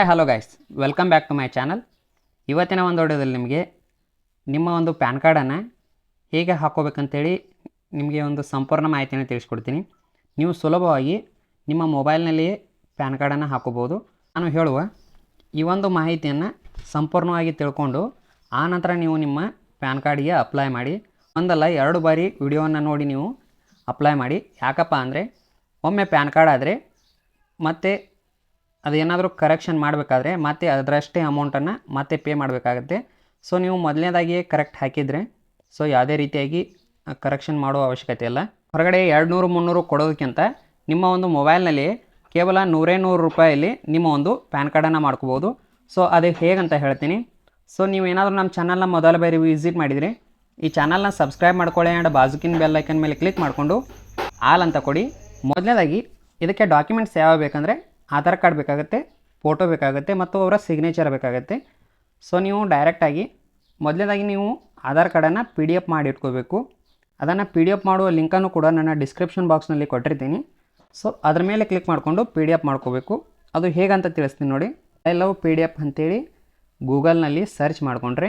Hi hello guys welcome back to my channel ಇವತ್ತಿನ ಒಂದು ವಿಡಿಯೋದಲ್ಲಿ ನಿಮಗೆ ನಿಮ್ಮ ಒಂದು ಪ್ಯಾನ್ ಕಾರ್ಡನ್ನು ಹೇಗೆ ಹಾಕೋಬೇಕಂತೇಳಿ ನಿಮಗೆ ಒಂದು ಸಂಪೂರ್ಣ ಮಾಹಿತಿಯನ್ನು ತಿಳಿಸ್ಕೊಡ್ತೀನಿ. ನೀವು ಸುಲಭವಾಗಿ ನಿಮ್ಮ ಮೊಬೈಲ್ನಲ್ಲಿಯೇ ಪ್ಯಾನ್ ಕಾರ್ಡನ್ನು ಹಾಕೋಬೋದು ನಾನು ಹೇಳುವ ಈ ಒಂದು ಮಾಹಿತಿಯನ್ನು ಸಂಪೂರ್ಣವಾಗಿ ತಿಳ್ಕೊಂಡು ಆ ನಂತರ ನೀವು ನಿಮ್ಮ ಪ್ಯಾನ್ ಕಾರ್ಡಿಗೆ ಅಪ್ಲೈ ಮಾಡಿ. ಒಂದಲ್ಲ ಎರಡು ಬಾರಿ ವಿಡಿಯೋವನ್ನು ನೋಡಿ ನೀವು ಅಪ್ಲೈ ಮಾಡಿ. ಯಾಕಪ್ಪ ಅಂದರೆ ಒಮ್ಮೆ ಪ್ಯಾನ್ ಕಾರ್ಡ್ ಆದರೆ ಮತ್ತೆ ಅದೇನಾದರೂ ಕರೆಕ್ಷನ್ ಮಾಡಬೇಕಾದ್ರೆ ಮತ್ತೆ ಅದರಷ್ಟೇ ಅಮೌಂಟನ್ನು ಮತ್ತೆ ಪೇ ಮಾಡಬೇಕಾಗತ್ತೆ. ಸೊ ನೀವು ಮೊದಲನೇದಾಗಿಯೇ ಕರೆಕ್ಟ್ ಹಾಕಿದರೆ ಸೊ ಯಾವುದೇ ರೀತಿಯಾಗಿ ಕರೆಕ್ಷನ್ ಮಾಡುವ ಅವಶ್ಯಕತೆ ಇಲ್ಲ. ಹೊರಗಡೆ ಎರಡು ನೂರು ಮುನ್ನೂರು ಕೊಡೋದಕ್ಕಿಂತ ನಿಮ್ಮ ಒಂದು ಮೊಬೈಲ್ನಲ್ಲಿ ಕೇವಲ ನೂರೇ ನೂರು ರೂಪಾಯಲ್ಲಿ ನಿಮ್ಮ ಒಂದು ಪ್ಯಾನ್ ಕಾರ್ಡನ್ನು ಮಾಡ್ಕೋಬೋದು ಸೊ ಅದು ಹೇಗಂತ ಹೇಳ್ತೀನಿ. ಸೊ ನೀವು ಏನಾದರೂ ನಮ್ಮ ಚಾನಲ್ನ ಮೊದಲ ಬಾರಿ ವಿಸಿಟ್ ಮಾಡಿದರೆ, ಈ ಚಾನಲ್ನ ಸಬ್ಸ್ಕ್ರೈಬ್ ಮಾಡ್ಕೊಳ್ಳಿ ಆ್ಯಂಡ್ ಬಾಜುಕಿನ ಬೆಲ್ ಐಕನ್ ಮೇಲೆ ಕ್ಲಿಕ್ ಮಾಡಿಕೊಂಡು, ಆಲ್ ಅಂತ ಕೊಡಿ. ಮೊದಲನೇದಾಗಿ, ಇದಕ್ಕೆ ಡಾಕ್ಯುಮೆಂಟ್ಸ್ ಯಾವ ಬೇಕಂದರೆ ಆಧಾರ್ ಕಾರ್ಡ್ ಬೇಕಾಗುತ್ತೆ, ಫೋಟೋ ಬೇಕಾಗುತ್ತೆ ಮತ್ತು ಅವರ ಸಿಗ್ನೇಚರ್ ಬೇಕಾಗುತ್ತೆ. ಸೊ ನೀವು ಡೈರೆಕ್ಟಾಗಿ ಮೊದಲನೇದಾಗಿ ನೀವು ಆಧಾರ್ ಕಾರ್ಡನ್ನು ಪಿ ಡಿ ಎಫ್ ಮಾಡಿ ಇಟ್ಕೋಬೇಕು. ಅದನ್ನು ಪಿ ಡಿ ಎಫ್ ಮಾಡುವ ಲಿಂಕನ್ನು ಕೂಡ ನನ್ನ ಡಿಸ್ಕ್ರಿಪ್ಷನ್ ಬಾಕ್ಸ್ನಲ್ಲಿ ಕೊಟ್ಟಿರ್ತೀನಿ. ಸೊ ಅದ್ರ ಮೇಲೆ ಕ್ಲಿಕ್ ಮಾಡಿಕೊಂಡು ಪಿ ಡಿ ಎಫ್ ಮಾಡ್ಕೋಬೇಕು. ಅದು ಹೇಗಂತ ತಿಳಿಸ್ತೀನಿ ನೋಡಿ. I love P D F ಅಂತೇಳಿ ಗೂಗಲ್ನಲ್ಲಿ ಸರ್ಚ್ ಮಾಡಿಕೊಂಡ್ರೆ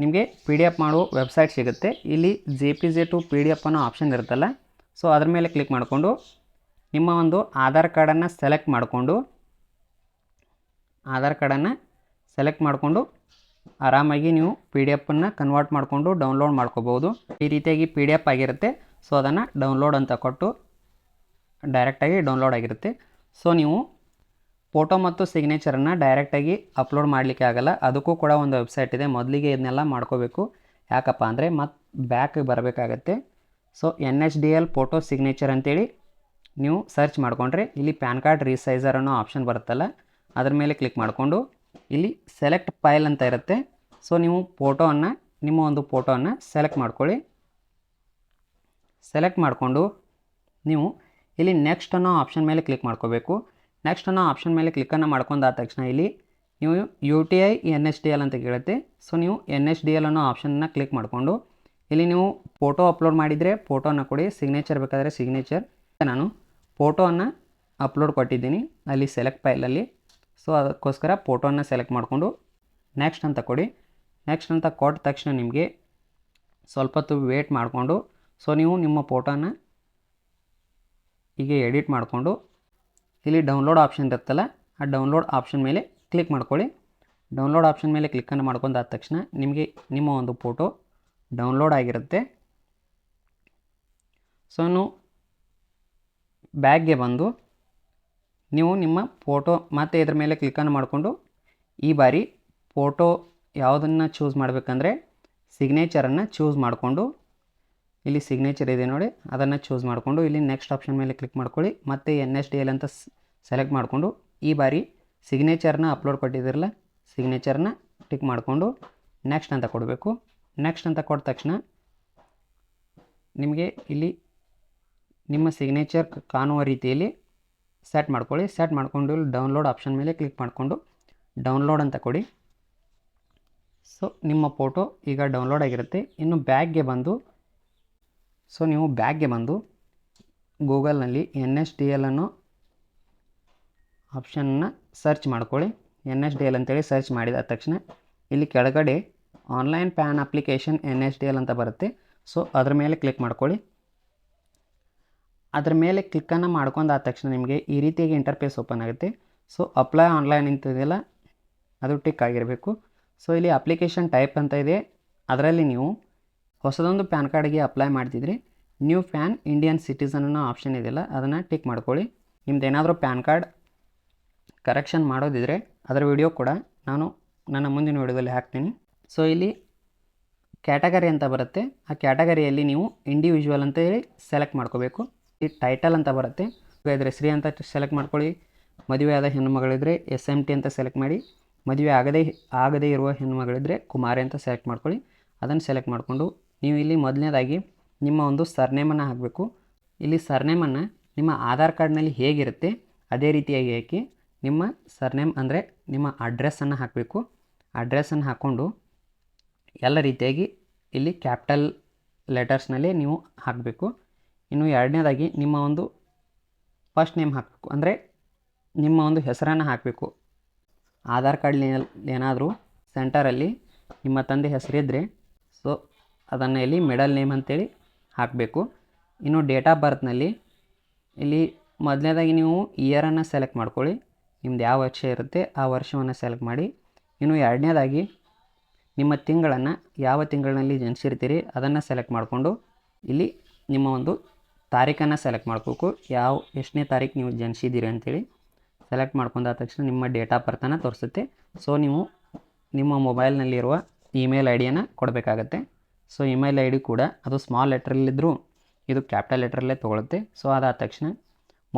ನಿಮಗೆ ಪಿ ಡಿ ಎಫ್ ಮಾಡುವ ವೆಬ್ಸೈಟ್ ಸಿಗುತ್ತೆ. ಇಲ್ಲಿ J P G to P D F ಅನ್ನೋ ಆಪ್ಷನ್ ಇರುತ್ತಲ್ಲ. ಸೊ ಅದ್ರ ಮೇಲೆ ಕ್ಲಿಕ್ ಮಾಡಿಕೊಂಡು ನಿಮ್ಮ ಒಂದು ಆಧಾರ್ ಕಾರ್ಡನ್ನು ಸೆಲೆಕ್ಟ್ ಮಾಡಿಕೊಂಡು, ಆಧಾರ್ ಕಾರ್ಡನ್ನು ಸೆಲೆಕ್ಟ್ ಮಾಡಿಕೊಂಡು ಆರಾಮಾಗಿ ನೀವು ಪಿ ಡಿ ಎಫನ್ನು ಕನ್ವರ್ಟ್ ಮಾಡಿಕೊಂಡು ಡೌನ್ಲೋಡ್ ಮಾಡ್ಕೋಬೋದು ಈ ರೀತಿಯಾಗಿ ಪಿ ಡಿ ಎಫ್ ಆಗಿರುತ್ತೆ. ಸೊ ಅದನ್ನು ಡೌನ್ಲೋಡ್ ಅಂತ ಕೊಟ್ಟು ಡೈರೆಕ್ಟಾಗಿ ಡೌನ್ಲೋಡ್ ಆಗಿರುತ್ತೆ. ಸೊ ನೀವು ಫೋಟೋ ಮತ್ತು ಸಿಗ್ನೇಚರನ್ನು ಡೈರೆಕ್ಟಾಗಿ ಅಪ್ಲೋಡ್ ಮಾಡಲಿಕ್ಕೆ ಆಗಲ್ಲ. ಅದಕ್ಕೂ ಕೂಡ ಒಂದು ವೆಬ್ಸೈಟ್ ಇದೆ. ಮೊದಲಿಗೆ ಇದನ್ನೆಲ್ಲ ಮಾಡ್ಕೋಬೇಕು. ಯಾಕಪ್ಪ ಅಂದರೆ ಮತ್ತು back ಬರಬೇಕಾಗತ್ತೆ. So N H D L photo signature ಅಂತೇಳಿ ನೀವು ಸರ್ಚ್ ಮಾಡಿಕೊಂಡ್ರೆ ಇಲ್ಲಿ ಪ್ಯಾನ್ ಕಾರ್ಡ್ ರೀಸೈಸರ್ ಅನ್ನೋ ಆಪ್ಷನ್ ಬರುತ್ತಲ್ಲ, ಅದ್ರ ಮೇಲೆ ಕ್ಲಿಕ್ ಮಾಡಿಕೊಂಡು ಇಲ್ಲಿ ಸೆಲೆಕ್ಟ್ ಫೈಲ್ ಅಂತ ಇರುತ್ತೆ. ಸೊ ನೀವು ಫೋಟೋವನ್ನು ನಿಮ್ಮ ಒಂದು ಫೋಟೋವನ್ನು ಸೆಲೆಕ್ಟ್ ಮಾಡ್ಕೊಳ್ಳಿ. ಸೆಲೆಕ್ಟ್ ಮಾಡಿಕೊಂಡು ನೀವು ಇಲ್ಲಿ ನೆಕ್ಸ್ಟ್ ಅನ್ನೋ ಆಪ್ಷನ್ ಮೇಲೆ ಕ್ಲಿಕ್ ಮಾಡ್ಕೋಬೇಕು. ನೆಕ್ಸ್ಟ್ ಅನ್ನೋ ಆಪ್ಷನ್ ಮೇಲೆ ಕ್ಲಿಕ್ಕನ್ನು ಮಾಡ್ಕೊಂಡಾದ ತಕ್ಷಣ ಇಲ್ಲಿ ನೀವು U T I N H D L ಅಂತ ಕೇಳುತ್ತೆ. ಸೊ ನೀವು ಎನ್ ಎಚ್ ಡಿ ಎಲ್ ಅನ್ನೋ ಆಪ್ಷನ್ನ ಕ್ಲಿಕ್ ಮಾಡಿಕೊಂಡು ಇಲ್ಲಿ ನೀವು ಫೋಟೋ ಅಪ್ಲೋಡ್ ಮಾಡಿದರೆ ಫೋಟೋನ ಕೊಡಿ ಸಿಗ್ನೇಚರ್ ಬೇಕಾದರೆ ಸಿಗ್ನೇಚರ್ ನಾನು ಫೋಟೋವನ್ನು ಅಪ್ಲೋಡ್ ಕೊಟ್ಟಿದ್ದೀನಿ ಅಲ್ಲಿ ಸೆಲೆಕ್ಟ್ ಫೈಲಲ್ಲಿ. ಸೊ, ಅದಕ್ಕೋಸ್ಕರ ಫೋಟೋನ ಸೆಲೆಕ್ಟ್ ಮಾಡಿಕೊಂಡು ನೆಕ್ಸ್ಟ್ ಅಂತ ಕೊಡಿ. ನೆಕ್ಸ್ಟ್ ಅಂತ ಕೊಟ್ಟ ತಕ್ಷಣ ನಿಮಗೆ ಸ್ವಲ್ಪ ಹೊತ್ತು ವೇಟ್ ಮಾಡಿಕೊಂಡು, ಸೊ, ನೀವು ನಿಮ್ಮ ಫೋಟೋನ ಹೀಗೆ ಎಡಿಟ್ ಮಾಡಿಕೊಂಡು, ಇಲ್ಲಿ ಡೌನ್ಲೋಡ್ ಆಪ್ಷನ್ ಇರುತ್ತಲ್ಲ, ಆ ಡೌನ್ಲೋಡ್ ಆಪ್ಷನ್ ಮೇಲೆ ಕ್ಲಿಕ್ ಮಾಡ್ಕೊಳ್ಳಿ. ಡೌನ್ಲೋಡ್ ಆಪ್ಷನ್ ಮೇಲೆ ಕ್ಲಿಕ್ಕನ್ನು ಮಾಡ್ಕೊಂಡಾದ ತಕ್ಷಣ ನಿಮಗೆ ನಿಮ್ಮ ಒಂದು ಫೋಟೋ ಡೌನ್ಲೋಡ್ ಆಗಿರುತ್ತೆ. ಸೊ ನೀವು ಬ್ಯಾಗ್ಗೆ ಬಂದು ನೀವು ನಿಮ್ಮ ಫೋಟೋ ಮತ್ತು ಇದ್ರ ಮೇಲೆ ಕ್ಲಿಕ್ಕನ್ನು ಮಾಡಿಕೊಂಡು ಈ ಬಾರಿ ಫೋಟೋ ಯಾವುದನ್ನು ಚೂಸ್ ಮಾಡಬೇಕಂದ್ರೆ ಸಿಗ್ನೇಚರನ್ನು ಚೂಸ್ ಮಾಡಿಕೊಂಡು, ಇಲ್ಲಿ ಸಿಗ್ನೇಚರ್ ಇದೆ ನೋಡಿ, ಅದನ್ನು ಚೂಸ್ ಮಾಡಿಕೊಂಡು ಇಲ್ಲಿ ನೆಕ್ಸ್ಟ್ ಆಪ್ಷನ್ ಮೇಲೆ ಕ್ಲಿಕ್ ಮಾಡ್ಕೊಳ್ಳಿ, ಮತ್ತು ಎನ್ ಎಸ್ ಡಿ ಎಲ್ ಅಂತ ಸೆಲೆಕ್ಟ್ ಮಾಡಿಕೊಂಡು ಈ ಬಾರಿ ಸಿಗ್ನೇಚರ್ನ ಅಪ್ಲೋಡ್ ಕೊಟ್ಟಿದ್ದಿರಲ್ಲ ಸಿಗ್ನೇಚರ್ನ ಟಿಕ್ ಮಾಡಿಕೊಂಡು ನೆಕ್ಸ್ಟ್ ಅಂತ ಕೊಡಬೇಕು. ನೆಕ್ಸ್ಟ್ ಅಂತ ಕೊಟ್ಟ ತಕ್ಷಣ ನಿಮಗೆ ಇಲ್ಲಿ ನಿಮ್ಮ ಸಿಗ್ನೇಚರ್ ಕಾಣುವ ರೀತಿಯಲ್ಲಿ ಸೆಟ್ ಮಾಡ್ಕೊಳ್ಳಿ. ಸೆಟ್ ಮಾಡಿಕೊಂಡು ಡೌನ್ಲೋಡ್ ಆಪ್ಷನ್ ಮೇಲೆ ಕ್ಲಿಕ್ ಮಾಡಿಕೊಂಡು ಡೌನ್ಲೋಡ್ ಅಂತ ಕೊಡಿ. ಸೊ ನಿಮ್ಮ ಫೋಟೋ ಈಗ ಡೌನ್ಲೋಡ್ ಆಗಿರುತ್ತೆ. ಇನ್ನು ಬ್ಯಾಗ್ಗೆ ಬಂದು ಸೊ ನೀವು ಬ್ಯಾಗ್ಗೆ ಬಂದು ಗೂಗಲ್ನಲ್ಲಿ ಎನ್ ಎಸ್ ಡಿ ಎಲ್ ಅನ್ನೋ ಆಪ್ಷನ್ನ ಸರ್ಚ್ ಮಾಡ್ಕೊಳ್ಳಿ. ಎನ್ ಎಸ್ ಡಿ ಎಲ್ ಅಂತೇಳಿ ಸರ್ಚ್ ಮಾಡಿದ ತಕ್ಷಣ ಇಲ್ಲಿ ಕೆಳಗಡೆ online PAN application N S D L ಅಂತ ಬರುತ್ತೆ. ಸೊ ಅದರ ಮೇಲೆ ಕ್ಲಿಕ್ ಮಾಡ್ಕೊಳ್ಳಿ. ಅದ್ರ ಮೇಲೆ ಕ್ಲಿಕ್ಕನ್ನು ಮಾಡ್ಕೊಂಡಾದ ತಕ್ಷಣ ನಿಮಗೆ ಈ ರೀತಿಯಾಗಿ ಇಂಟರ್ಫೇಸ್ ಓಪನ್ ಆಗುತ್ತೆ. ಸೊ ಅಪ್ಲೈ ಆನ್ಲೈನ್ ಅಂತಿದೆಯಲ್ಲ ಅದು ಟಿಕ್ ಆಗಿರಬೇಕು. ಸೊ ಇಲ್ಲಿ ಅಪ್ಲಿಕೇಶನ್ ಟೈಪ್ ಅಂತ ಇದೆ. ಅದರಲ್ಲಿ ನೀವು ಹೊಸದೊಂದು ಪ್ಯಾನ್ ಕಾರ್ಡ್ಗೆ ಅಪ್ಲೈ ಮಾಡ್ತಿದ್ರಿ ನ್ಯೂ ಪ್ಯಾನ್ ಇಂಡಿಯನ್ ಸಿಟಿಸನ್ ಅನ್ನೋ ಆಪ್ಷನ್ ಇದೆಯಲ್ಲ, ಅದನ್ನು ಟಿಕ್ ಮಾಡ್ಕೊಳ್ಳಿ. ನಿಮ್ದು ಏನಾದರೂ ಪ್ಯಾನ್ ಕಾರ್ಡ್ ಕರೆಕ್ಷನ್ ಮಾಡೋದಿದ್ರೆ ಅದರ ವಿಡಿಯೋ ಕೂಡ ನಾನು ನನ್ನ ಮುಂದಿನ ವಿಡಿಯೋದಲ್ಲಿ ಹಾಕ್ತೀನಿ. ಸೊ ಇಲ್ಲಿ ಕ್ಯಾಟಗರಿ ಅಂತ ಬರುತ್ತೆ. ಆ ಕ್ಯಾಟಗರಿಯಲ್ಲಿ ನೀವು ಇಂಡಿವಿಜುವಲ್ ಅಂತ ಹೇಳಿ ಸೆಲೆಕ್ಟ್ ಮಾಡ್ಕೋಬೇಕು. ಈ ಟೈಟಲ್ ಅಂತ ಬರುತ್ತೆ. ಇದ್ರೆ ಶ್ರೀ ಅಂತ ಸೆಲೆಕ್ಟ್ ಮಾಡ್ಕೊಳ್ಳಿ. ಮದುವೆ ಆದ ಹೆಣ್ಣುಮಗಳಿದ್ರೆ ಎಸ್ ಎಂ ಟಿ ಅಂತ ಸೆಲೆಕ್ಟ್ ಮಾಡಿ. ಮದುವೆ ಆಗದೇ ಆಗದೇ ಇರುವ ಹೆಣ್ಣುಮಗಳಿದ್ರೆ ಕುಮಾರಿ ಅಂತ ಸೆಲೆಕ್ಟ್ ಮಾಡ್ಕೊಳ್ಳಿ. ಅದನ್ನು ಸೆಲೆಕ್ಟ್ ಮಾಡಿಕೊಂಡು ನೀವು ಇಲ್ಲಿ ಮೊದಲನೇದಾಗಿ ನಿಮ್ಮ ಒಂದು ಸರ್ನೇಮನ್ನು ಹಾಕಬೇಕು. ಇಲ್ಲಿ ಸರ್ನೇಮನ್ನು ನಿಮ್ಮ ಆಧಾರ್ ಕಾರ್ಡ್ನಲ್ಲಿ ಹೇಗಿರುತ್ತೆ ಅದೇ ರೀತಿಯಾಗಿ ಹಾಕಿ ನಿಮ್ಮ ಸರ್ನೇಮ್ ಅಂದರೆ ನಿಮ್ಮ ಅಡ್ರೆಸ್ಸನ್ನು ಹಾಕಬೇಕು. ಅಡ್ರೆಸ್ಸನ್ನು ಹಾಕ್ಕೊಂಡು ಎಲ್ಲ ರೀತಿಯಾಗಿ ಇಲ್ಲಿ ಕ್ಯಾಪಿಟಲ್ ಲೆಟರ್ಸ್ನಲ್ಲಿ ನೀವು ಹಾಕಬೇಕು. ಇನ್ನು ಎರಡನೇದಾಗಿ ನಿಮ್ಮ ಒಂದು ಫಸ್ಟ್ ನೇಮ್ ಹಾಕಬೇಕು. ಅಂದರೆ ನಿಮ್ಮ ಒಂದು ಹೆಸರನ್ನು ಹಾಕಬೇಕು. ಆಧಾರ್ ಕಾರ್ಡ್ ಏನಾದರೂ ಸೆಂಟರಲ್ಲಿ ನಿಮ್ಮ ತಂದೆ ಹೆಸರಿದ್ದರೆ ಸೊ ಅದನ್ನು ಇಲ್ಲಿ ಮಿಡಲ್ ನೇಮ್ ಅಂತೇಳಿ ಹಾಕಬೇಕು. ಇನ್ನು ಡೇಟ್ ಆಫ್ ಬರ್ತ್ನಲ್ಲಿ ಇಲ್ಲಿ ಮೊದಲನೇದಾಗಿ ನೀವು ಇಯರನ್ನು ಸೆಲೆಕ್ಟ್ ಮಾಡ್ಕೊಳ್ಳಿ. ನಿಮ್ದು ಯಾವ ವರ್ಷ ಇರುತ್ತೆ ಆ ವರ್ಷವನ್ನು ಸೆಲೆಕ್ಟ್ ಮಾಡಿ. ಇನ್ನು ಎರಡನೇದಾಗಿ ನಿಮ್ಮ ತಿಂಗಳನ್ನು ಯಾವ ತಿಂಗಳಿನಲ್ಲಿ ಜನಿಸಿರ್ತೀರಿ ಅದನ್ನು ಸೆಲೆಕ್ಟ್ ಮಾಡಿಕೊಂಡು ಇಲ್ಲಿ ನಿಮ್ಮ ಒಂದು ತಾರೀಖನ್ನು ಸೆಲೆಕ್ಟ್ ಮಾಡ್ಕೋಬೇಕು ಯಾವ ಎಷ್ಟನೇ ತಾರೀಕು ನೀವು ಜನಿಸಿದ್ದೀರಿ ಅಂತೇಳಿ ಸೆಲೆಕ್ಟ್ ಮಾಡ್ಕೊಂಡಾದ ತಕ್ಷಣ ನಿಮ್ಮ ಡೇಟ್ ಆಫ್ ಬರ್ತಾನೆ ತೋರಿಸುತ್ತೆ. ಸೊ ನೀವು ನಿಮ್ಮ ಮೊಬೈಲ್ನಲ್ಲಿರುವ ಇಮೇಲ್ ಐ ಡಿಯನ್ನು ಕೊಡಬೇಕಾಗತ್ತೆ. ಸೊ ಇಮೇಲ್ ಐ ಡಿ ಕೂಡ ಅದು ಸ್ಮಾಲ್ ಲೆಟ್ರಲ್ಲಿದ್ದರೂ ಇದು ಕ್ಯಾಪಿಟಲ್ ಲೆಟ್ರಲ್ಲೇ ತೊಗೊಳುತ್ತೆ. ಸೊ ಅದಾದ ತಕ್ಷಣ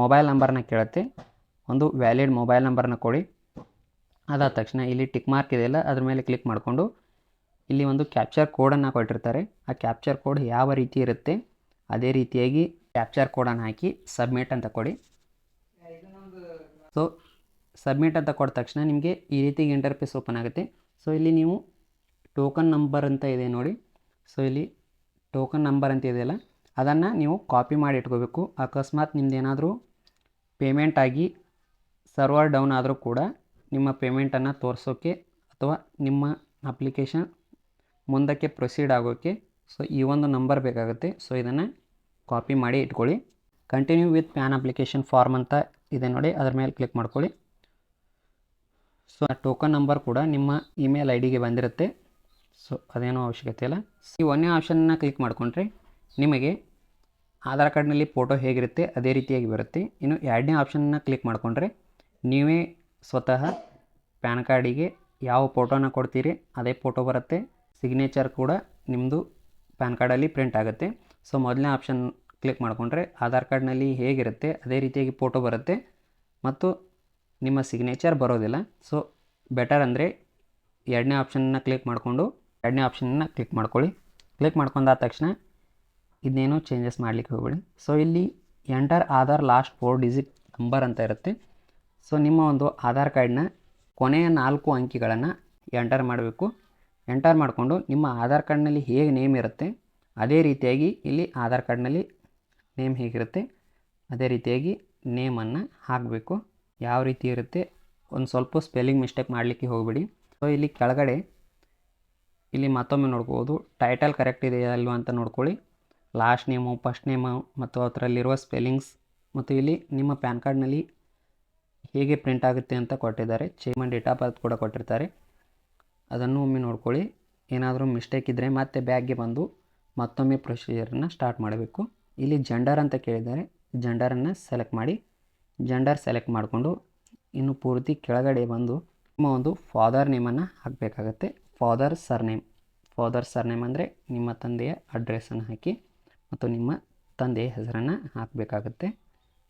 ಮೊಬೈಲ್ ನಂಬರ್ನ ಕೇಳುತ್ತೆ. ಒಂದು ವ್ಯಾಲಿಡ್ ಮೊಬೈಲ್ ನಂಬರ್ನ ಕೊಡಿ. ಅದಾದ ತಕ್ಷಣ ಇಲ್ಲಿ ಟಿಕ್ ಮಾರ್ಕ್ ಇದೆಯಲ್ಲ ಅದ್ರ ಮೇಲೆ ಕ್ಲಿಕ್ ಮಾಡಿಕೊಂಡು ಇಲ್ಲಿ ಒಂದು ಕ್ಯಾಪ್ಚರ್ ಕೋಡನ್ನು ಕೊಟ್ಟಿರ್ತಾರೆ. ಆ ಕ್ಯಾಪ್ಚರ್ ಕೋಡ್ ಯಾವ ರೀತಿ ಇರುತ್ತೆ, ಅದೇ ರೀತಿಯಾಗಿ ಕ್ಯಾಪ್ಚರ್ ಕೋಡನ್ನು ಹಾಕಿ ಸಬ್ಮಿಟ್ ಅಂತ ಕೊಡಿ. ಸೊ ಸಬ್ಮಿಟ್ ಅಂತ ಕೊಟ್ಟ ತಕ್ಷಣ ನಿಮಗೆ ಈ ರೀತಿ ಇಂಟರ್ಫೇಸ್ ಓಪನ್ ಆಗುತ್ತೆ. ಸೊ ಇಲ್ಲಿ ನೀವು ಟೋಕನ್ ನಂಬರ್ ಅಂತ ಇದೆ ನೋಡಿ. ಸೊ ಇಲ್ಲಿ ಟೋಕನ್ ನಂಬರ್ ಅಂತ ಇದೆಯಲ್ಲ ಅದನ್ನು ನೀವು ಕಾಪಿ ಮಾಡಿ ಇಟ್ಕೋಬೇಕು. ಅಕಸ್ಮಾತ್ ನಿಮ್ದು ಏನಾದರೂ ಪೇಮೆಂಟ್ ಆಗಿ ಸರ್ವರ್ ಡೌನ್ ಆದರೂ ಕೂಡ ನಿಮ್ಮ ಪೇಮೆಂಟನ್ನು ತೋರಿಸೋಕ್ಕೆ ಅಥವಾ ನಿಮ್ಮ ಅಪ್ಲಿಕೇಶನ್ ಮುಂದಕ್ಕೆ ಪ್ರೊಸೀಡ್ ಆಗೋಕ್ಕೆ ಸೊ ಈ ಒಂದು ನಂಬರ್ ಬೇಕಾಗುತ್ತೆ. ಸೊ ಇದನ್ನು ಕಾಪಿ ಮಾಡಿ ಇಟ್ಕೊಳ್ಳಿ. Continue with PAN application form ಅಂತ ಇದೆ ನೋಡಿ, ಅದ್ರ ಮೇಲೆ ಕ್ಲಿಕ್ ಮಾಡ್ಕೊಳ್ಳಿ. ಸೊ ಟೋಕನ್ ನಂಬರ್ ಕೂಡ ನಿಮ್ಮ ಇಮೇಲ್ ಐ ಡಿಗೆ ಬಂದಿರುತ್ತೆ. ಸೊ ಅದೇನೋ ಅವಶ್ಯಕತೆ ಇಲ್ಲ. ಈ ಒಂದನೇ ಆಪ್ಷನ್ನ ಕ್ಲಿಕ್ ಮಾಡ್ಕೊಂಡ್ರೆ ನಿಮಗೆ ಆಧಾರ್ ಕಾರ್ಡ್ನಲ್ಲಿ ಫೋಟೋ ಹೇಗಿರುತ್ತೆ, ಅದೇ ರೀತಿಯಾಗಿ ಬರುತ್ತೆ. ಇನ್ನು ಎರಡನೇ ಆಪ್ಷನ್ನ ಕ್ಲಿಕ್ ಮಾಡಿಕೊಂಡ್ರೆ ನೀವೇ ಸ್ವತಃ ಪ್ಯಾನ್ ಕಾರ್ಡಿಗೆ ಯಾವ ಫೋಟೋನ ಕೊಡ್ತೀರಿ, ಅದೇ ಫೋಟೋ ಬರುತ್ತೆ. ಸಿಗ್ನೇಚರ್ ಕೂಡ ನಿಮ್ಮದು ಪ್ಯಾನ್ ಕಾರ್ಡಲ್ಲಿ ಪ್ರಿಂಟ್ ಆಗುತ್ತೆ. ಸೊ ಮೊದಲನೇ ಆಪ್ಷನ್ ಕ್ಲಿಕ್ ಮಾಡಿಕೊಂಡ್ರೆ ಆಧಾರ್ ಕಾರ್ಡ್ನಲ್ಲಿ ಹೇಗಿರುತ್ತೆ, ಅದೇ ರೀತಿಯಾಗಿ ಫೋಟೋ ಬರುತ್ತೆ ಮತ್ತು ನಿಮ್ಮ ಸಿಗ್ನೇಚರ್ ಬರೋದಿಲ್ಲ. ಸೊ ಬೆಟರ್ ಅಂದರೆ ಎರಡನೇ ಆಪ್ಷನ್ನ ಕ್ಲಿಕ್ ಮಾಡಿಕೊಂಡು, ಎರಡನೇ ಆಪ್ಷನ್ನ ಕ್ಲಿಕ್ ಮಾಡ್ಕೊಳ್ಳಿ. ಕ್ಲಿಕ್ ಮಾಡ್ಕೊಂಡಾದ ತಕ್ಷಣ ಇದನ್ನೇನು ಚೇಂಜಸ್ ಮಾಡಲಿಕ್ಕೆ ಹೋಗಬೇಡಿ. ಸೊ ಇಲ್ಲಿ enter Aadhaar last four digit number ಅಂತ ಇರುತ್ತೆ. ಸೊ ನಿಮ್ಮ ಒಂದು ಆಧಾರ್ ಕಾರ್ಡ್ನ ಕೊನೆಯ ನಾಲ್ಕು ಅಂಕಿಗಳನ್ನು ಎಂಟರ್ ಮಾಡಬೇಕು. ಎಂಟರ್ ಮಾಡಿಕೊಂಡು ನಿಮ್ಮ ಆಧಾರ್ ಕಾರ್ಡ್ನಲ್ಲಿ ಹೇಗೆ ನೇಮ್ ಇರುತ್ತೆ, ಅದೇ ರೀತಿಯಾಗಿ ಇಲ್ಲಿ ಆಧಾರ್ ಕಾರ್ಡ್ನಲ್ಲಿ ನೇಮ್ ಹೇಗಿರುತ್ತೆ? ಅದೇ ರೀತಿಯಾಗಿ ನೇಮನ್ನು ಹಾಕಬೇಕು. ಯಾವ ರೀತಿ ಇರುತ್ತೆ? ಒಂದು ಸ್ವಲ್ಪ ಸ್ಪೆಲ್ಲಿಂಗ್ ಮಿಸ್ಟೇಕ್ ಮಾಡಲಿಕ್ಕೆ ಹೋಗಬೇಡಿ. ಸೊ ಇಲ್ಲಿ ಕೆಳಗಡೆ ಇಲ್ಲಿ ಮತ್ತೊಮ್ಮೆ ನೋಡ್ಬೋದು. ಟೈಟಲ್ ಕರೆಕ್ಟ್ ಇದೆಯಾ ಅಲ್ವಾ ಅಂತ ನೋಡ್ಕೊಳ್ಳಿ. ಲಾಸ್ಟ್ ನೇಮು, ಫಸ್ಟ್ ನೇಮು ಮತ್ತು ಅದರಲ್ಲಿರುವ ಸ್ಪೆಲ್ಲಿಂಗ್ಸ್ ಮತ್ತು ಇಲ್ಲಿ ನಿಮ್ಮ ಪ್ಯಾನ್ ಕಾರ್ಡ್ನಲ್ಲಿ ಹೇಗೆ ಪ್ರಿಂಟ್ ಆಗುತ್ತೆ ಅಂತ ಕೊಟ್ಟಿದ್ದಾರೆ. ಚೇಮನ್ ಆಫ್ ಬರ್ತ್ ಕೂಡ ಕೊಟ್ಟಿರ್ತಾರೆ. ಅದನ್ನು ಒಮ್ಮೆ ನೋಡ್ಕೊಳ್ಳಿ. ಏನಾದರೂ ಮಿಸ್ಟೇಕ್ ಇದ್ದರೆ ಮತ್ತೆ ಬ್ಯಾಗ್ಗೆ ಬಂದು ಮತ್ತೊಮ್ಮೆ ಪ್ರೊಸೀಜರನ್ನು ಸ್ಟಾರ್ಟ್ ಮಾಡಬೇಕು. ಇಲ್ಲಿ ಜಂಡರ್ ಅಂತ ಕೇಳಿದ್ದಾರೆ. ಜಂಡರನ್ನು ಸೆಲೆಕ್ಟ್ ಮಾಡಿ ಜಂಡರ್ ಸೆಲೆಕ್ಟ್ ಮಾಡಿಕೊಂಡು ಇನ್ನು ಪೂರ್ತಿ ಕೆಳಗಡೆ ಬಂದು ನಿಮ್ಮ ಒಂದು ಫಾದರ್ ನೇಮನ್ನು ಹಾಕಬೇಕಾಗತ್ತೆ. ಫಾದರ್ ಸರ್ನೇಮ್ ಫಾದರ್ ಸರ್ನೇಮ್ ಅಂದರೆ ನಿಮ್ಮ ತಂದೆಯ ಅಡ್ರೆಸ್ಸನ್ನು ಹಾಕಿ ಮತ್ತು ನಿಮ್ಮ ತಂದೆಯ ಹೆಸರನ್ನು ಹಾಕಬೇಕಾಗತ್ತೆ.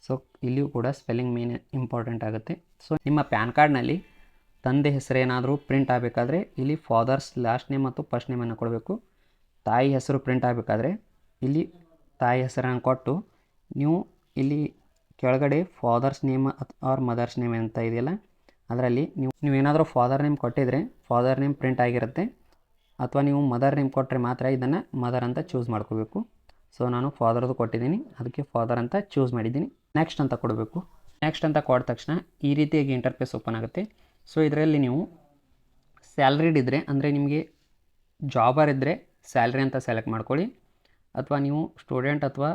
ಸೊ ಇಲ್ಲಿಯೂ ಕೂಡ ಸ್ಪೆಲ್ಲಿಂಗ್ ಮೇನ್ ಇಂಪಾರ್ಟೆಂಟ್ ಆಗುತ್ತೆ. ಸೊ ನಿಮ್ಮ ಪ್ಯಾನ್ ಕಾರ್ಡ್ನಲ್ಲಿ ತಂದೆ ಹೆಸರೇನಾದರೂ ಪ್ರಿಂಟ್ ಆಗಬೇಕಾದ್ರೆ ಇಲ್ಲಿ ಫಾದರ್ಸ್ ಲಾಸ್ಟ್ ನೇಮ್ ಮತ್ತು ಫಸ್ಟ್ ನೇಮನ್ನು ಕೊಡಬೇಕು. ತಾಯಿ ಹೆಸರು ಪ್ರಿಂಟ್ ಆಗಬೇಕಾದ್ರೆ ಇಲ್ಲಿ ತಾಯಿ ಹೆಸರನ್ನು ಕೊಟ್ಟು ನೀವು ಇಲ್ಲಿ ಕೆಳಗಡೆ father's name or mother's name ಅಂತ ಇದೆಯಲ್ಲ, ಅದರಲ್ಲಿ ನೀವು ನೀವೇನಾದರೂ ಫಾದರ್ ನೇಮ್ ಕೊಟ್ಟಿದ್ರೆ ಫಾದರ್ ನೇಮ್ ಪ್ರಿಂಟ್ ಆಗಿರುತ್ತೆ. ಅಥವಾ ನೀವು ಮದರ್ ನೇಮ್ ಕೊಟ್ಟರೆ ಮಾತ್ರ ಇದನ್ನು ಮದರ್ ಅಂತ ಚೂಸ್ ಮಾಡ್ಕೋಬೇಕು. ಸೊ ನಾನು ಫಾದರ್ದು ಕೊಟ್ಟಿದ್ದೀನಿ. ಅದಕ್ಕೆ ಫಾದರ್ ಅಂತ ಚೂಸ್ ಮಾಡಿದ್ದೀನಿ. ನೆಕ್ಸ್ಟ್ ಅಂತ ಕೊಡಬೇಕು. ನೆಕ್ಸ್ಟ್ ಅಂತ ಕೊಟ್ಟ ತಕ್ಷಣ ಈ ರೀತಿಯಾಗಿ ಇಂಟರ್ಫೇಸ್ ಓಪನ್ ಆಗುತ್ತೆ. ಸೊ ಇದರಲ್ಲಿ ನೀವು ಸ್ಯಾಲ್ರಿಡ್ ಇದ್ದರೆ ಅಂದರೆ ನಿಮಗೆ ಜಾಬರ್ ಇದ್ದರೆ ಸ್ಯಾಲ್ರಿ ಅಂತ ಸೆಲೆಕ್ಟ್ ಮಾಡ್ಕೊಳ್ಳಿ. ಅಥವಾ ನೀವು ಸ್ಟೂಡೆಂಟ್ ಅಥವಾ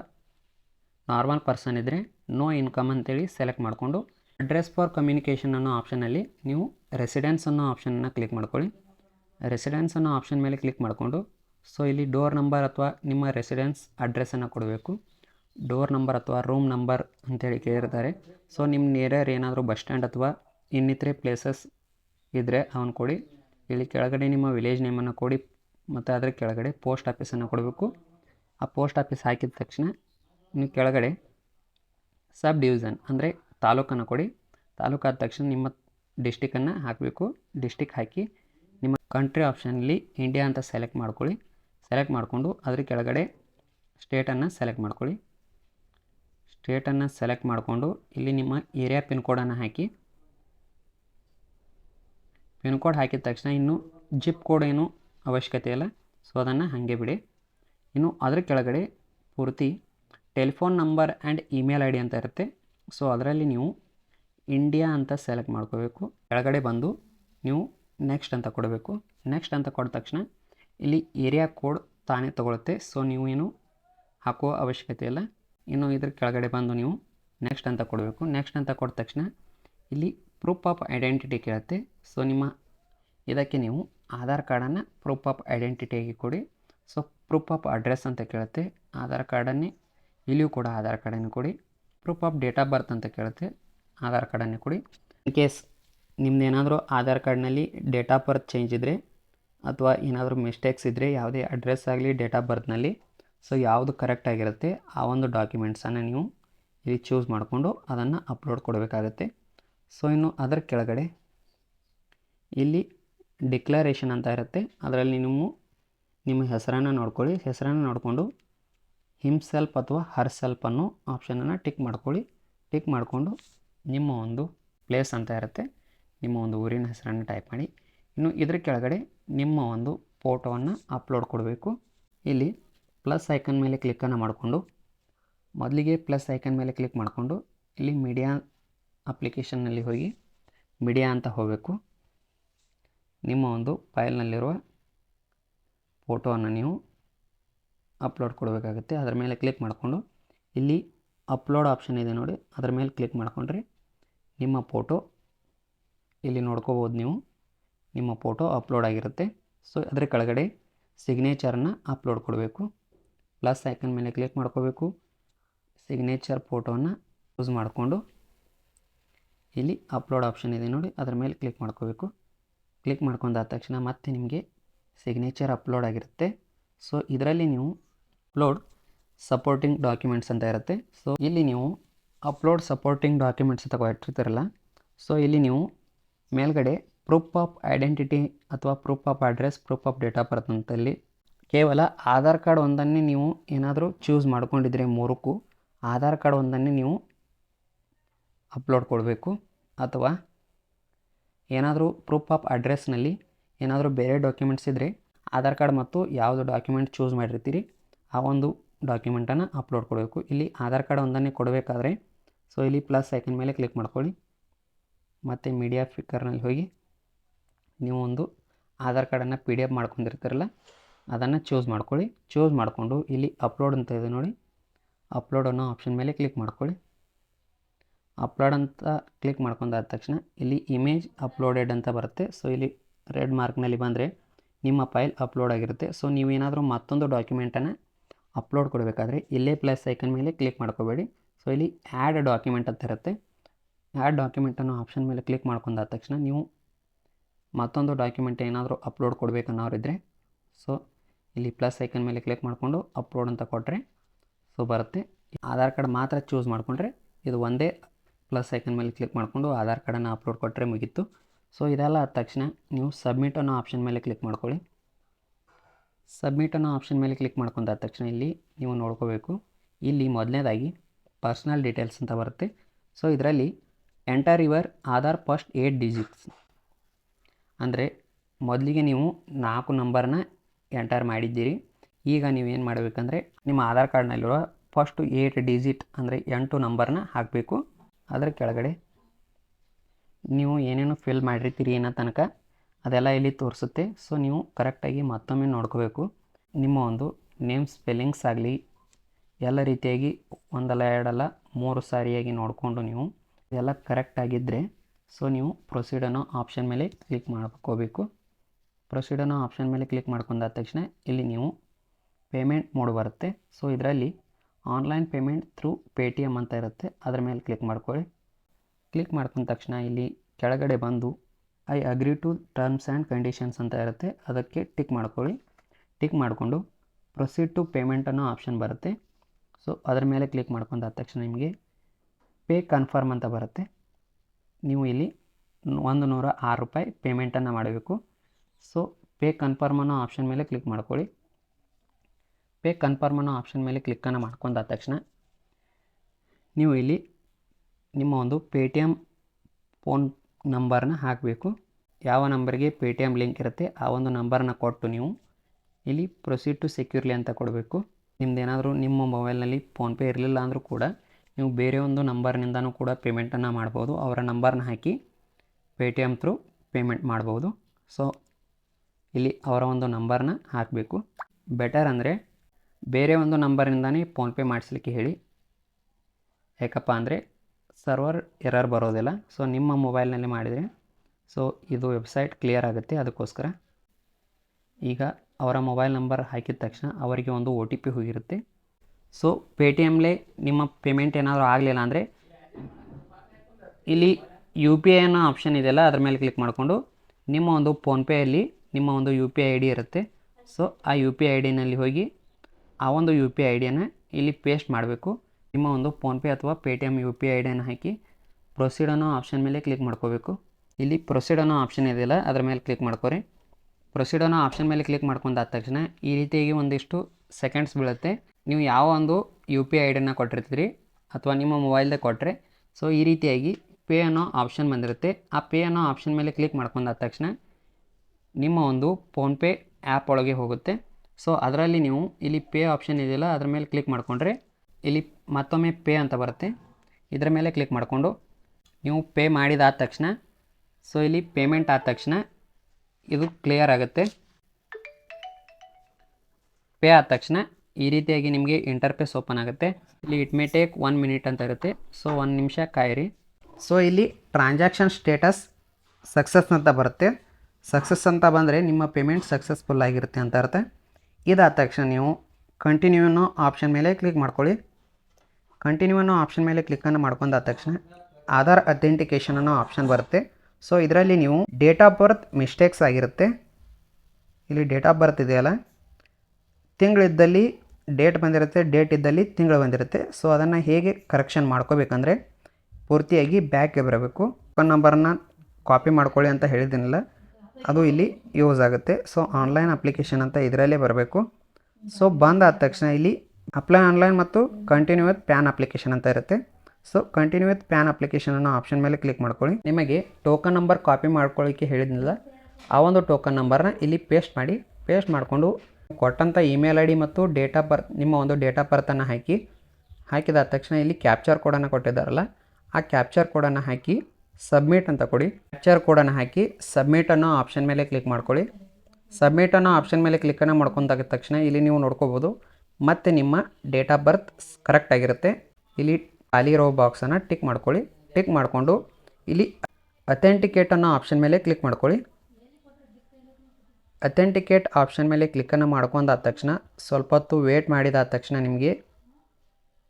ನಾರ್ಮಲ್ ಪರ್ಸನ್ ಇದ್ದರೆ ನೋ ಇನ್ಕಮ್ ಅಂತೇಳಿ ಸೆಲೆಕ್ಟ್ ಮಾಡಿಕೊಂಡು ಅಡ್ರೆಸ್ ಫಾರ್ ಕಮ್ಯುನಿಕೇಷನ್ ಅನ್ನೋ ಆಪ್ಷನಲ್ಲಿ ನೀವು ರೆಸಿಡೆನ್ಸ್ ಅನ್ನೋ ಆಪ್ಷನನ್ನು ಕ್ಲಿಕ್ ಮಾಡ್ಕೊಳ್ಳಿ. ರೆಸಿಡೆನ್ಸ್ ಅನ್ನೋ ಆಪ್ಷನ್ ಮೇಲೆ ಕ್ಲಿಕ್ ಮಾಡಿಕೊಂಡು ಸೊ ಇಲ್ಲಿ ಡೋರ್ ನಂಬರ್ ಅಥವಾ ನಿಮ್ಮ ರೆಸಿಡೆನ್ಸ್ ಅಡ್ರೆಸ್ಸನ್ನು ಕೊಡಬೇಕು. ಡೋರ್ ನಂಬರ್ ಅಥವಾ ರೂಮ್ ನಂಬರ್ ಅಂತೇಳಿ ಕೇಳಿರ್ತಾರೆ. ಸೊ ನಿಮ್ಮ ನಿಯರ್ ಏನಾದರೂ ಬಸ್ ಸ್ಟ್ಯಾಂಡ್ ಅಥವಾ ಇನ್ನಿತರೆ ಪ್ಲೇಸಸ್ ಇದ್ದರೆ ಅವನು ಕೊಡಿ. ಇಲ್ಲಿ ಕೆಳಗಡೆ ನಿಮ್ಮ ವಿಲೇಜ್ ನೇಮನ್ನು ಕೊಡಿ, ಮತ್ತು ಅದರ ಕೆಳಗಡೆ ಪೋಸ್ಟ್ ಆಫೀಸನ್ನು ಕೊಡಬೇಕು. ಆ ಪೋಸ್ಟ್ ಆಫೀಸ್ ಹಾಕಿದ ತಕ್ಷಣ ನೀವು ಕೆಳಗಡೆ ಸಬ್ ಡಿವಿಷನ್ ಅಂದರೆ ತಾಲೂಕನ್ನು ಕೊಡಿ. ತಾಲೂಕಾದ ತಕ್ಷಣ ನಿಮ್ಮ ಡಿಸ್ಟಿಕನ್ನು ಹಾಕಬೇಕು. ಡಿಸ್ಟಿಕ್ ಹಾಕಿ ನಿಮ್ಮ ಕಂಟ್ರಿ ಆಪ್ಷನಲ್ಲಿ ಇಂಡಿಯಾ ಅಂತ ಸೆಲೆಕ್ಟ್ ಮಾಡ್ಕೊಳ್ಳಿ. ಸೆಲೆಕ್ಟ್ ಮಾಡಿಕೊಂಡು ಅದ್ರ ಕೆಳಗಡೆ ಸ್ಟೇಟನ್ನು ಸೆಲೆಕ್ಟ್ ಮಾಡ್ಕೊಳ್ಳಿ. ಸ್ಟೇಟನ್ನು ಸೆಲೆಕ್ಟ್ ಮಾಡಿಕೊಂಡು ಇಲ್ಲಿ ನಿಮ್ಮ ಏರಿಯಾ ಪಿನ್ ಕೋಡನ್ನು ಹಾಕಿ. ಪಿನ್ ಕೋಡ್ ಹಾಕಿದ ತಕ್ಷಣ ಇನ್ನು ಜಿಪ್ ಕೋಡ್ ಏನು ಅವಶ್ಯಕತೆ ಇಲ್ಲ. ಸೊ ಅದನ್ನು ಹಾಗೆ ಬಿಡಿ. ಇನ್ನು ಅದರ ಕೆಳಗಡೆ ಪೂರ್ತಿ telephone number and email I D ಅಂತ ಇರುತ್ತೆ. ಸೊ ಅದರಲ್ಲಿ ನೀವು ಇಂಡಿಯಾ ಅಂತ ಸೆಲೆಕ್ಟ್ ಮಾಡ್ಕೋಬೇಕು. ಕೆಳಗಡೆ ಬಂದು ನೀವು ನೆಕ್ಸ್ಟ್ ಅಂತ ಕೊಡಬೇಕು. ನೆಕ್ಸ್ಟ್ ಅಂತ ಕೊಟ್ಟ ತಕ್ಷಣ ಇಲ್ಲಿ ಏರಿಯಾ ಕೋಡ್ ತಾನೇ ತೊಗೊಳುತ್ತೆ. ಸೊ ನೀವು ಏನು ಹಾಕುವ ಅವಶ್ಯಕತೆ ಇಲ್ಲ. ಇನ್ನು ಇದ್ರ ಕೆಳಗಡೆ ಬಂದು ನೀವು ನೆಕ್ಸ್ಟ್ ಅಂತ ಕೊಡಬೇಕು. ನೆಕ್ಸ್ಟ್ ಅಂತ ಕೊಟ್ಟ ತಕ್ಷಣ ಇಲ್ಲಿ ಪ್ರೂಫ್ ಆಫ್ ಐಡೆಂಟಿಟಿ ಕೇಳುತ್ತೆ. ಸೊ ನಿಮ್ಮ ಇದಕ್ಕೆ ನೀವು ಆಧಾರ್ ಕಾರ್ಡನ್ನು ಪ್ರೂಫ್ ಆಫ್ ಐಡೆಂಟಿಟಿಯಾಗಿ ಕೊಡಿ. ಸೊ ಪ್ರೂಫ್ ಆಫ್ ಅಡ್ರೆಸ್ ಅಂತ ಕೇಳುತ್ತೆ. ಆಧಾರ್ ಕಾರ್ಡನ್ನೇ, ಇಲ್ಲಿಯೂ ಕೂಡ ಆಧಾರ್ ಕಾರ್ಡನ್ನು ಕೊಡಿ. Proof of date of birth ಅಂತ ಕೇಳುತ್ತೆ. ಆಧಾರ್ ಕಾರ್ಡನ್ನೇ ಕೊಡಿ. ಇನ್ ಕೇಸ್ ನಿಮ್ದು ಏನಾದರೂ ಆಧಾರ್ ಕಾರ್ಡ್ನಲ್ಲಿ ಡೇಟ್ ಆಫ್ ಬರ್ತ್ ಚೇಂಜ್ ಇದ್ದರೆ ಅಥವಾ ಏನಾದರೂ ಮಿಸ್ಟೇಕ್ಸ್ ಇದ್ದರೆ ಯಾವುದೇ ಅಡ್ರೆಸ್ ಆಗಲಿ ಡೇಟ್ ಆಫ್ ಬರ್ತ್ನಲ್ಲಿ ಸೊ ಯಾವುದು ಕರೆಕ್ಟ್ ಆಗಿರುತ್ತೆ, ಆ ಒಂದು ಡಾಕ್ಯುಮೆಂಟ್ಸನ್ನು ನೀವು ಇಲ್ಲಿ ಚೂಸ್ ಮಾಡಿಕೊಂಡು ಅದನ್ನು ಅಪ್ಲೋಡ್ ಕೊಡಬೇಕಾಗತ್ತೆ. ಸೊ ಇನ್ನು ಅದರ ಕೆಳಗಡೆ, ಇಲ್ಲಿ ಡಿಕ್ಲರೇಷನ್ ಅಂತ ಇರುತ್ತೆ. ಅದರಲ್ಲಿ ನೀವು ನಿಮ್ಮ ಹೆಸರನ್ನು ನೋಡ್ಕೊಳ್ಳಿ. ಹೆಸರನ್ನು ನೋಡಿಕೊಂಡು ಹಿಮ್ಸೆಲ್ಪ್ ಅಥವಾ ಹರ್ ಸೆಲ್ಪ್ ಅನ್ನೋ ಆಪ್ಷನನ್ನು ಟಿಕ್ ಮಾಡ್ಕೊಳ್ಳಿ. ಟಿಕ್ ಮಾಡಿಕೊಂಡು ನಿಮ್ಮ ಒಂದು ಪ್ಲೇಸ್ ಅಂತ ಇರುತ್ತೆ. ನಿಮ್ಮ ಒಂದು ಊರಿನ ಹೆಸರನ್ನು ಟೈಪ್ ಮಾಡಿ. ಇನ್ನು ಇದ್ರ ಕೆಳಗಡೆ ನಿಮ್ಮ ಒಂದು ಫೋಟೋವನ್ನು ಅಪ್ಲೋಡ್ ಕೊಡಬೇಕು. ಇಲ್ಲಿ ಪ್ಲಸ್ ಐಕನ್ ಮೇಲೆ ಕ್ಲಿಕ್ಕನ್ನು ಮಾಡಿಕೊಂಡು, ಮೊದಲಿಗೆ ಪ್ಲಸ್ ಐಕನ್ ಮೇಲೆ ಕ್ಲಿಕ್ ಮಾಡಿಕೊಂಡು, ಇಲ್ಲಿ ಮೀಡಿಯಾ ಅಪ್ಲಿಕೇಶನ್ನಲ್ಲಿ ಹೋಗಿ ಮೀಡಿಯಾ ಅಂತ ಹೋಗಬೇಕು. ನಿಮ್ಮ ಒಂದು ಫೈಲ್ನಲ್ಲಿರುವ ಫೋಟೋವನ್ನು ನೀವು ಅಪ್ಲೋಡ್ ಕೊಡಬೇಕಾಗುತ್ತೆ. ಅದರ ಮೇಲೆ ಕ್ಲಿಕ್ ಮಾಡಿಕೊಂಡು ಇಲ್ಲಿ ಅಪ್ಲೋಡ್ ಆಪ್ಷನ್ ಇದೆ ನೋಡಿ. ಅದರ ಮೇಲೆ ಕ್ಲಿಕ್ ಮಾಡಿಕೊಂಡ್ರೆ ನಿಮ್ಮ ಫೋಟೋ ಇಲ್ಲಿ ನೋಡ್ಕೋಬೋದು ನೀವು. ನಿಮ್ಮ ಫೋಟೋ ಅಪ್ಲೋಡ್ ಆಗಿರುತ್ತೆ. ಸೊ, ಅದರ ಕೆಳಗಡೆ ಸಿಗ್ನೇಚರನ್ನು ಅಪ್ಲೋಡ್ ಕೊಡಬೇಕು. ಪ್ಲಸ್ ಐಕನ್ ಮೇಲೆ ಕ್ಲಿಕ್ ಮಾಡ್ಕೋಬೇಕು. ಸಿಗ್ನೇಚರ್ ಫೋಟೋವನ್ನು ಯೂಸ್ ಮಾಡಿಕೊಂಡು ಇಲ್ಲಿ ಅಪ್ಲೋಡ್ ಆಪ್ಷನ್ ಇದೆ ನೋಡಿ. ಅದರ ಮೇಲೆ ಕ್ಲಿಕ್ ಮಾಡ್ಕೋಬೇಕು. ಕ್ಲಿಕ್ ಮಾಡ್ಕೊಂಡಾದ ತಕ್ಷಣ ಮತ್ತೆ ನಿಮಗೆ ಸಿಗ್ನೇಚರ್ ಅಪ್ಲೋಡ್ ಆಗಿರುತ್ತೆ. ಸೊ ಇದರಲ್ಲಿ ನೀವು ಅಪ್ಲೋಡ್ ಸಪೋರ್ಟಿಂಗ್ ಡಾಕ್ಯುಮೆಂಟ್ಸ್ ಅಂತ ಇರುತ್ತೆ. ಸೊ ಇಲ್ಲಿ ನೀವು ಅಪ್ಲೋಡ್ ಸಪೋರ್ಟಿಂಗ್ ಡಾಕ್ಯುಮೆಂಟ್ಸ್ ಅಂತ ಕೊಟ್ಟಿರ್ತಾರಲ್ಲ. ಸೊ ಇಲ್ಲಿ ನೀವು ಮೇಲ್ಗಡೆ ಪ್ರೂಫ್ ಆಫ್ ಐಡೆಂಟಿಟಿ ಅಥವಾ proof of address proof of date of birth ಅಂತಲ್ಲಿ ಕೇವಲ ಆಧಾರ್ ಕಾರ್ಡ್ ಒಂದನ್ನೇ ನೀವು ಏನಾದರೂ ಚೂಸ್ ಮಾಡ್ಕೊಂಡಿದ್ರೆ ಮೂರಕ್ಕೂ ಆಧಾರ್ ಕಾರ್ಡ್ ಒಂದನ್ನೇ ನೀವು ಅಪ್ಲೋಡ್ ಕೊಡಬೇಕು. ಅಥವಾ ಏನಾದರೂ ಪ್ರೂಫ್ ಆಫ್ ಅಡ್ರೆಸ್ನಲ್ಲಿ ಏನಾದರೂ ಬೇರೆ ಡಾಕ್ಯುಮೆಂಟ್ಸ್ ಇದ್ದರೆ ಆಧಾರ್ ಕಾರ್ಡ್ ಮತ್ತು ಯಾವುದು ಡಾಕ್ಯುಮೆಂಟ್ ಚೂಸ್ ಮಾಡಿರ್ತೀರಿ, ಆ ಒಂದು ಡಾಕ್ಯುಮೆಂಟನ್ನು ಅಪ್ಲೋಡ್ ಕೊಡಬೇಕು. ಇಲ್ಲಿ ಆಧಾರ್ ಕಾರ್ಡ್ ಒಂದನ್ನೇ ಕೊಡಬೇಕಾದ್ರೆ ಸೊ ಇಲ್ಲಿ ಪ್ಲಸ್ ಐಕನ್ ಮೇಲೆ ಕ್ಲಿಕ್ ಮಾಡ್ಕೊಳ್ಳಿ. ಮತ್ತು ಮೀಡಿಯಾ ಫಿಕ್ಕರ್ನಲ್ಲಿ ಹೋಗಿ ನೀವು ಒಂದು ಆಧಾರ್ ಕಾರ್ಡನ್ನು ಪಿ ಡಿ ಎಫ್ ಮಾಡ್ಕೊಂಡಿರ್ತೀರಲ್ಲ, ಅದನ್ನು ಚೂಸ್ ಮಾಡ್ಕೊಳ್ಳಿ. ಚೂಸ್ ಮಾಡಿಕೊಂಡು ಇಲ್ಲಿ ಅಪ್ಲೋಡ್ ಅಂತ ಇದೆ ನೋಡಿ ಅಪ್ಲೋಡ್ ಅನ್ನೋ ಆಪ್ಷನ್ ಮೇಲೆ ಕ್ಲಿಕ್ ಮಾಡ್ಕೊಳ್ಳಿ. ಅಪ್ಲೋಡ್ ಅಂತ ಕ್ಲಿಕ್ ಮಾಡ್ಕೊಂಡಾದ ತಕ್ಷಣ ಇಲ್ಲಿ ಇಮೇಜ್ ಅಪ್ಲೋಡೆಡ್ ಅಂತ ಬರುತ್ತೆ. ಸೊ ಇಲ್ಲಿ ರೆಡ್ ಮಾರ್ಕ್ನಲ್ಲಿ ಬಂದರೆ ನಿಮ್ಮ ಫೈಲ್ ಅಪ್ಲೋಡ್ ಆಗಿರುತ್ತೆ. ಸೊ ನೀವೇನಾದರೂ ಮತ್ತೊಂದು ಡಾಕ್ಯುಮೆಂಟನ್ನು ಅಪ್ಲೋಡ್ ಕೊಡಬೇಕಾದ್ರೆ ಇಲ್ಲೇ ಪ್ಲಸ್ ಐಕನ್ ಮೇಲೆ ಕ್ಲಿಕ್ ಮಾಡ್ಕೋಬೇಡಿ. ಸೊ ಇಲ್ಲಿ ಆ್ಯಡ್ ಡಾಕ್ಯುಮೆಂಟ್ ಅಂತ ಇರುತ್ತೆ. ಆ್ಯಡ್ ಡಾಕ್ಯುಮೆಂಟ್ ಅನ್ನೋ ಆಪ್ಷನ್ ಮೇಲೆ ಕ್ಲಿಕ್ ಮಾಡ್ಕೊಂಡಾದ ತಕ್ಷಣ ನೀವು ಮತ್ತೊಂದು ಡಾಕ್ಯುಮೆಂಟ್ ಏನಾದರೂ ಅಪ್ಲೋಡ್ ಕೊಡಬೇಕನ್ನೋರಿದ್ದರೆ ಸೊ ಇಲ್ಲಿ ಪ್ಲಸ್ ಐಕನ್ ಮೇಲೆ ಕ್ಲಿಕ್ ಮಾಡಿಕೊಂಡು ಅಪ್ಲೋಡ್ ಅಂತ ಕೊಟ್ಟರೆ ಸೊ ಬರುತ್ತೆ. ಆಧಾರ್ ಕಾರ್ಡ್ ಮಾತ್ರ ಚೂಸ್ ಮಾಡಿಕೊಂಡ್ರೆ ಇದು ಒಂದೇ ಪ್ಲಸ್ ಐಕನ್ ಮೇಲೆ ಕ್ಲಿಕ್ ಮಾಡಿಕೊಂಡು ಆಧಾರ್ ಕಾರ್ಡನ್ನು ಅಪ್ಲೋಡ್ ಕೊಟ್ಟರೆ ಮುಗೀತು. ಸೊ ಇದೆಲ್ಲ ಆದ ತಕ್ಷಣ ನೀವು ಸಬ್ಮಿಟ್ ಅನ್ನೋ ಆಪ್ಷನ್ ಮೇಲೆ ಕ್ಲಿಕ್ ಮಾಡ್ಕೊಳ್ಳಿ. ಸಬ್ಮಿಟ್ ಅನ್ನೋ ಆಪ್ಷನ್ ಮೇಲೆ ಕ್ಲಿಕ್ ಮಾಡ್ಕೊಂಡಾದ ತಕ್ಷಣ ಇಲ್ಲಿ ನೀವು ನೋಡ್ಕೋಬೇಕು. ಇಲ್ಲಿ ಮೊದಲನೇದಾಗಿ ಪರ್ಸ್ನಲ್ ಡೀಟೇಲ್ಸ್ ಅಂತ ಬರುತ್ತೆ. ಸೊ ಇದರಲ್ಲಿ enter your Aadhaar first eight digits ಅಂದರೆ ಮೊದಲಿಗೆ ನೀವು ನಾಲ್ಕು ನಂಬರ್ನ ಎಂಟರ್ ಮಾಡಿದ್ದೀರಿ. ಈಗ ನೀವು ಏನು ಮಾಡಬೇಕಂದ್ರೆ ನಿಮ್ಮ ಆಧಾರ್ ಕಾರ್ಡ್ನಲ್ಲಿರುವ ಫಸ್ಟು ಏಟ್ ಡಿಜಿಟ್ ಅಂದರೆ ಎಂಟು ನಂಬರ್ನ ಹಾಕಬೇಕು. ಅದರ ಕೆಳಗಡೆ ನೀವು ಏನೇನು ಫಿಲ್ ಮಾಡಿರ್ತೀರಿ ಏನೋ ತನಕ ಅದೆಲ್ಲ ಇಲ್ಲಿ ತೋರಿಸುತ್ತೆ. ಸೊ ನೀವು ಕರೆಕ್ಟಾಗಿ ಮತ್ತೊಮ್ಮೆ ನೋಡ್ಕೋಬೇಕು. ನಿಮ್ಮ ಒಂದು ನೇಮ್ ಸ್ಪೆಲ್ಲಿಂಗ್ಸ್ ಆಗಲಿ, ಎಲ್ಲ ರೀತಿಯಾಗಿ ಒಂದಲ್ಲ ಎರಡಲ್ಲ, ಮೂರು ಸಾರಿಯಾಗಿ ನೋಡಿಕೊಂಡು ನೀವು ಎಲ್ಲ ಕರೆಕ್ಟ್ ಆಗಿದ್ದರೆ ಸೊ ನೀವು ಪ್ರೊಸೀಡ್ ಆಪ್ಷನ್ ಮೇಲೆ ಕ್ಲಿಕ್ ಮಾಡ್ಕೋಬೇಕು. ಪ್ರೊಸೀಡ್ ಆಪ್ಷನ್ ಮೇಲೆ ಕ್ಲಿಕ್ ಮಾಡ್ಕೊಂಡಾದ ತಕ್ಷಣ ಇಲ್ಲಿ ನೀವು ಪೇಮೆಂಟ್ ಮೋಡ್ ಬರುತ್ತೆ. ಸೊ ಇದರಲ್ಲಿ ಆನ್ಲೈನ್ ಪೇಮೆಂಟ್ ಥ್ರೂ ಪೇ ಅಂತ ಇರುತ್ತೆ. ಅದರ ಮೇಲೆ ಕ್ಲಿಕ್ ಮಾಡ್ಕೊಳ್ಳಿ. ಕ್ಲಿಕ್ ಮಾಡ್ಕೊಂಡ ತಕ್ಷಣ ಇಲ್ಲಿ ಕೆಳಗಡೆ ಬಂದು I agree to terms and conditions ಅಂತ ಇರುತ್ತೆ. ಅದಕ್ಕೆ ಟಿಕ್ ಮಾಡ್ಕೊಳ್ಳಿ. ಟಿಕ್ ಮಾಡಿಕೊಂಡು ಪ್ರೊಸೀಡ್ ಟು ಪೇಮೆಂಟ್ ಅನ್ನೋ ಆಪ್ಷನ್ ಬರುತ್ತೆ. ಸೊ ಅದರ ಮೇಲೆ ಕ್ಲಿಕ್ ಮಾಡ್ಕೊಂಡಾದ ತಕ್ಷಣ ನಿಮಗೆ ಪೇ ಕನ್ಫರ್ಮ್ ಅಂತ ಬರುತ್ತೆ. ನೀವು ಇಲ್ಲಿ ಒಂದು ನೂರ ಆರು ರೂಪಾಯಿ ಪೇಮೆಂಟನ್ನು ಮಾಡಬೇಕು. ಸೊ ಪೇ ಕನ್ಫರ್ಮ್ ಅನ್ನೋ ಆಪ್ಷನ್ ಮೇಲೆ ಕ್ಲಿಕ್ ಮಾಡ್ಕೊಳ್ಳಿ. ಪೇ ಕನ್ಫರ್ಮ್ ಅನ್ನೋ ಆಪ್ಷನ್ ಮೇಲೆ ಕ್ಲಿಕ್ಕನ್ನು ಮಾಡ್ಕೊಂಡಾದ ತಕ್ಷಣ ನೀವು ಇಲ್ಲಿ ನಿಮ್ಮ ಒಂದು ಪೇ ಟಿ ಎಂ ಫೋನ್ ನಂಬರ್ನ ಹಾಕಬೇಕು. ಯಾವ ನಂಬರ್ಗೆ ಪೇ ಟಿ ಎಂ ಲಿಂಕ್ ಇರುತ್ತೆ ಆ ಒಂದು ನಂಬರ್ನ ಕೊಟ್ಟು ನೀವು ಇಲ್ಲಿ ಪ್ರೊಸೀಡ್ ಟು ಸೆಕ್ಯೂರ್ಲಿ ಅಂತ ಕೊಡಬೇಕು. ನಿಮ್ಮದೇನಾದರೂ ನಿಮ್ಮ ಮೊಬೈಲ್ನಲ್ಲಿ ಫೋನ್ಪೇ ಇರಲಿಲ್ಲ ಅಂದರೂ ಕೂಡ ನೀವು ಬೇರೆ ಒಂದು ನಂಬರ್ನಿಂದನೂ ಕೂಡ ಪೇಮೆಂಟನ್ನು ಮಾಡ್ಬೋದು. ಅವರ ನಂಬರ್ನ ಹಾಕಿ Paytm through payment ಮಾಡ್ಬೋದು. ಸೊ, ಇಲ್ಲಿ ಅವರ ಒಂದು ನಂಬರ್ನ ಹಾಕಬೇಕು. ಬೆಟರ್ ಅಂದರೆ ಬೇರೆ ಒಂದು ನಂಬರ್ನಿಂದನೇ ಫೋನ್ಪೇ ಮಾಡಿಸ್ಲಿಕ್ಕೆ ಹೇಳಿ. ಯಾಕಪ್ಪ ಅಂದರೆ ಸರ್ವರ್ ಎರರ್ ಬರೋದಿಲ್ಲ. ಸೊ ನಿಮ್ಮ ಮೊಬೈಲ್ನಲ್ಲಿ ಮಾಡಿದರೆ ಸೊ ಇದು ವೆಬ್ಸೈಟ್ ಕ್ಲಿಯರ್ ಆಗುತ್ತೆ. ಅದಕ್ಕೋಸ್ಕರ ಈಗ ಅವರ ಮೊಬೈಲ್ ನಂಬರ್ ಹಾಕಿದ ತಕ್ಷಣ ಅವರಿಗೆ ಒಂದು ಒ ಟಿ ಪಿ ಹೋಗಿರುತ್ತೆ. ಸೊ ಪೇ ಟಿ ಎಮ್ಲೇ ನಿಮ್ಮ ಪೇಮೆಂಟ್ ಏನಾದರೂ ಆಗಲಿಲ್ಲ ಅಂದರೆ ಇಲ್ಲಿ ಯು ಪಿ ಐ ಅನ್ನೋ ಆಪ್ಷನ್ ಇದೆಯಲ್ಲ, ಅದ್ರ ಮೇಲೆ ಕ್ಲಿಕ್ ಮಾಡಿಕೊಂಡು ನಿಮ್ಮ ಒಂದು ಫೋನ್ಪೇಯಲ್ಲಿ ನಿಮ್ಮ ಒಂದು U P I I D ಇರುತ್ತೆ. ಸೊ ಆ ಯು ಪಿ ಐ ಐ ಡಿನಲ್ಲಿ ಹೋಗಿ ಆ ಒಂದು ಯು ಪಿ ಐ ಐ ಡಿಯನ್ನು ಇಲ್ಲಿ ಪೇಸ್ಟ್ ಮಾಡಬೇಕು. ನಿಮ್ಮ ಒಂದು ಫೋನ್ಪೇ ಅಥವಾ Paytm U P I ಡಿಯನ್ನು ಹಾಕಿ ಪ್ರೊಸೀಡ್ ಅನ್ನೋ ಆಪ್ಷನ್ ಮೇಲೆ ಕ್ಲಿಕ್ ಮಾಡ್ಕೋಬೇಕು. ಇಲ್ಲಿ ಪ್ರೊಸೀಡ್ ಅನ್ನೋ ಆಪ್ಷನ್ ಇದೆಯಲ್ಲ, ಅದರ ಮೇಲೆ ಕ್ಲಿಕ್ ಮಾಡ್ಕೊರಿ. ಪ್ರೊಸೀಡ್ ಅನ್ನೋ ಆಪ್ಷನ್ ಮೇಲೆ ಕ್ಲಿಕ್ ಮಾಡ್ಕೊಂಡಾದ ತಕ್ಷಣ ಈ ರೀತಿಯಾಗಿ ಒಂದಿಷ್ಟು ಸೆಕೆಂಡ್ಸ್ ಬೀಳುತ್ತೆ. ನೀವು ಯಾವ ಒಂದು ಯು ಪಿ ಐ ಡಿನ ಕೊಟ್ಟಿರ್ತೀರಿ ಅಥವಾ ನಿಮ್ಮ ಮೊಬೈಲ್ದೇ ಕೊಟ್ಟರೆ ಸೊ ಈ ರೀತಿಯಾಗಿ ಪೇ ಅನ್ನೋ ಆಪ್ಷನ್ ಬಂದಿರುತ್ತೆ. ಆ ಪೇ ಅನ್ನೋ ಆಪ್ಷನ್ ಮೇಲೆ ಕ್ಲಿಕ್ ಮಾಡ್ಕೊಂಡಾದ ತಕ್ಷಣ ನಿಮ್ಮ ಒಂದು ಫೋನ್ಪೇ ಆ್ಯಪ್ ಒಳಗೆ ಹೋಗುತ್ತೆ. ಸೊ ಅದರಲ್ಲಿ ನೀವು ಇಲ್ಲಿ ಪೇ ಆಪ್ಷನ್ ಇದೆಯಲ್ಲ, ಅದರ ಮೇಲೆ ಕ್ಲಿಕ್ ಮಾಡಿಕೊಂಡ್ರೆ ಇಲ್ಲಿ ಮತ್ತೊಮ್ಮೆ ಪೇ ಅಂತ ಬರುತ್ತೆ. ಇದರ ಮೇಲೆ ಕ್ಲಿಕ್ ಮಾಡಿಕೊಂಡು ನೀವು ಪೇ ಮಾಡಿದಾದ ತಕ್ಷಣ ಸೊ ಇಲ್ಲಿ ಪೇಮೆಂಟ್ ಆದ ತಕ್ಷಣ ಇದು ಕ್ಲಿಯರ್ ಆಗುತ್ತೆ. ಪೇ ಆದ ತಕ್ಷಣ ಈ ರೀತಿಯಾಗಿ ನಿಮಗೆ ಇಂಟರ್ಫೇಸ್ ಓಪನ್ ಆಗುತ್ತೆ. ಇಲ್ಲಿ it may take one minute ಅಂತ ಇರುತ್ತೆ. ಸೊ ಒಂದು ನಿಮಿಷ ಕಾಯಿರಿ. ಸೊ ಇಲ್ಲಿ ಟ್ರಾನ್ಸಾಕ್ಷನ್ ಸ್ಟೇಟಸ್ ಸಕ್ಸಸ್ ಅಂತ ಬರುತ್ತೆ. ಸಕ್ಸಸ್ ಅಂತ ಬಂದರೆ ನಿಮ್ಮ ಪೇಮೆಂಟ್ ಸಕ್ಸಸ್ಫುಲ್ ಆಗಿರುತ್ತೆ ಅಂತ ಅರ್ಥ. ಇದಾದ ತಕ್ಷಣ ನೀವು ಕಂಟಿನ್ಯೂ ಅನ್ನೋ ಆಪ್ಷನ್ ಮೇಲೆ ಕ್ಲಿಕ್ ಮಾಡ್ಕೊಳ್ಳಿ. ಕಂಟಿನ್ಯೂ ಅನ್ನೋ ಆಪ್ಷನ್ ಮೇಲೆ ಕ್ಲಿಕ್ಕನ್ನು ಮಾಡ್ಕೊಂಡಾದ ತಕ್ಷಣ ಆಧಾರ್ ಅಥೆಂಟಿಕೇಷನ್ ಅನ್ನೋ ಆಪ್ಷನ್ ಬರುತ್ತೆ. ಸೊ ಇದರಲ್ಲಿ ನೀವು ಡೇಟ್ ಆಫ್ ಬರ್ತ್ ಮಿಸ್ಟೇಕ್ಸ್ ಆಗಿರುತ್ತೆ. ಇಲ್ಲಿ ಡೇಟ್ ಆಫ್ ಬರ್ತ್ ಇದೆಯಲ್ಲ? ತಿಂಗಳಿದ್ದಲ್ಲಿ ಡೇಟ್ ಬಂದಿರುತ್ತೆ ಡೇಟ್ ಇದ್ದಲ್ಲಿ ತಿಂಗಳು ಬಂದಿರುತ್ತೆ. ಸೊ ಅದನ್ನು ಹೇಗೆ ಕರೆಕ್ಷನ್ ಮಾಡ್ಕೋಬೇಕಂದ್ರೆ ಪೂರ್ತಿಯಾಗಿ ಬ್ಯಾಕ್ಗೆ ಬರಬೇಕು. ಫೋನ್ ನಂಬರನ್ನ ಕಾಪಿ ಮಾಡ್ಕೊಳ್ಳಿ ಅಂತ ಹೇಳಿದ್ದೀನಲ್ಲ, ಅದು ಇಲ್ಲಿ ಯೂಸ್ ಆಗುತ್ತೆ. ಸೊ ಆನ್ಲೈನ್ ಅಪ್ಲಿಕೇಶನ್ ಅಂತ ಇದರಲ್ಲೇ ಬರಬೇಕು. ಸೊ ಬಂದಾದ ತಕ್ಷಣ ಇಲ್ಲಿ ಅಪ್ಲೈ ಆನ್ಲೈನ್ ಮತ್ತು ಕಂಟಿನ್ಯೂ ವಿತ್ ಪ್ಯಾನ್ ಅಪ್ಲಿಕೇಶನ್ ಅಂತ ಇರುತ್ತೆ. So continue with PAN application ಅನ್ನೋ ಆಪ್ಷನ್ ಮೇಲೆ ಕ್ಲಿಕ್ ಮಾಡ್ಕೊಳ್ಳಿ. ನಿಮಗೆ ಟೋಕನ್ ನಂಬರ್ ಕಾಪಿ ಮಾಡ್ಕೊಳ್ಳಿಕ್ಕೆ ಹೇಳಿದ್ನಲ್ಲ, ಆ ಒಂದು ಟೋಕನ್ ನಂಬರ್ನ ಇಲ್ಲಿ ಪೇಸ್ಟ್ ಮಾಡಿ ಪೇಸ್ಟ್ ಮಾಡಿಕೊಂಡು ಕೊಟ್ಟಂಥ ಇಮೇಲ್ ಐ ಡಿ ಮತ್ತು ಡೇಟ್ ಆಫ್ ಬರ್ತ್ ನಿಮ್ಮ ಒಂದು ಡೇಟ್ ಆಫ್ ಬರ್ತನ್ನು ಹಾಕಿ ಹಾಕಿದ ತಕ್ಷಣ ಇಲ್ಲಿ ಕ್ಯಾಪ್ಚರ್ ಕೋಡನ್ನು ಕೊಟ್ಟಿದ್ದಾರಲ್ಲ, ಆ ಕ್ಯಾಪ್ಚರ್ ಕೋಡನ್ನು ಹಾಕಿ ಸಬ್ಮಿಟ್ ಅಂತ ಕೊಡಿ. ಕ್ಯಾಪ್ಚರ್ ಕೋಡನ್ನು ಹಾಕಿ ಸಬ್ಮಿಟ್ ಅನ್ನೋ ಆಪ್ಷನ್ ಮೇಲೆ ಕ್ಲಿಕ್ ಮಾಡ್ಕೊಳ್ಳಿ. ಸಬ್ಮಿಟ್ ಅನ್ನೋ ಆಪ್ಷನ್ ಮೇಲೆ ಕ್ಲಿಕ್ಕನ್ನು ಮಾಡ್ಕೊಂಡಾಗ ತಕ್ಷಣ ಇಲ್ಲಿ ನೀವು ನೋಡ್ಕೋಬೋದು. ಮತ್ತು ನಿಮ್ಮ ಡೇಟ್ ಆಫ್ ಬರ್ತ್ ಕರೆಕ್ಟ್ ಆಗಿರುತ್ತೆ. ಇಲ್ಲಿ ಖಾಲಿ ಇರೋ ಬಾಕ್ಸನ್ನು ಟಿಕ್ ಮಾಡ್ಕೊಳ್ಳಿ. ಟಿಕ್ ಮಾಡಿಕೊಂಡು ಇಲ್ಲಿ ಅಥೆಂಟಿಕೇಟ್ ಅನ್ನೋ ಆಪ್ಷನ್ ಮೇಲೆ ಕ್ಲಿಕ್ ಮಾಡ್ಕೊಳ್ಳಿ. ಅಥೆಂಟಿಕೇಟ್ ಆಪ್ಷನ್ ಮೇಲೆ ಕ್ಲಿಕ್ಕನ್ನು ಮಾಡ್ಕೊಂಡಾದ ತಕ್ಷಣ ಸ್ವಲ್ಪ ಹೊತ್ತು ವೇಟ್ ಮಾಡಿದಾದ ತಕ್ಷಣ ನಿಮಗೆ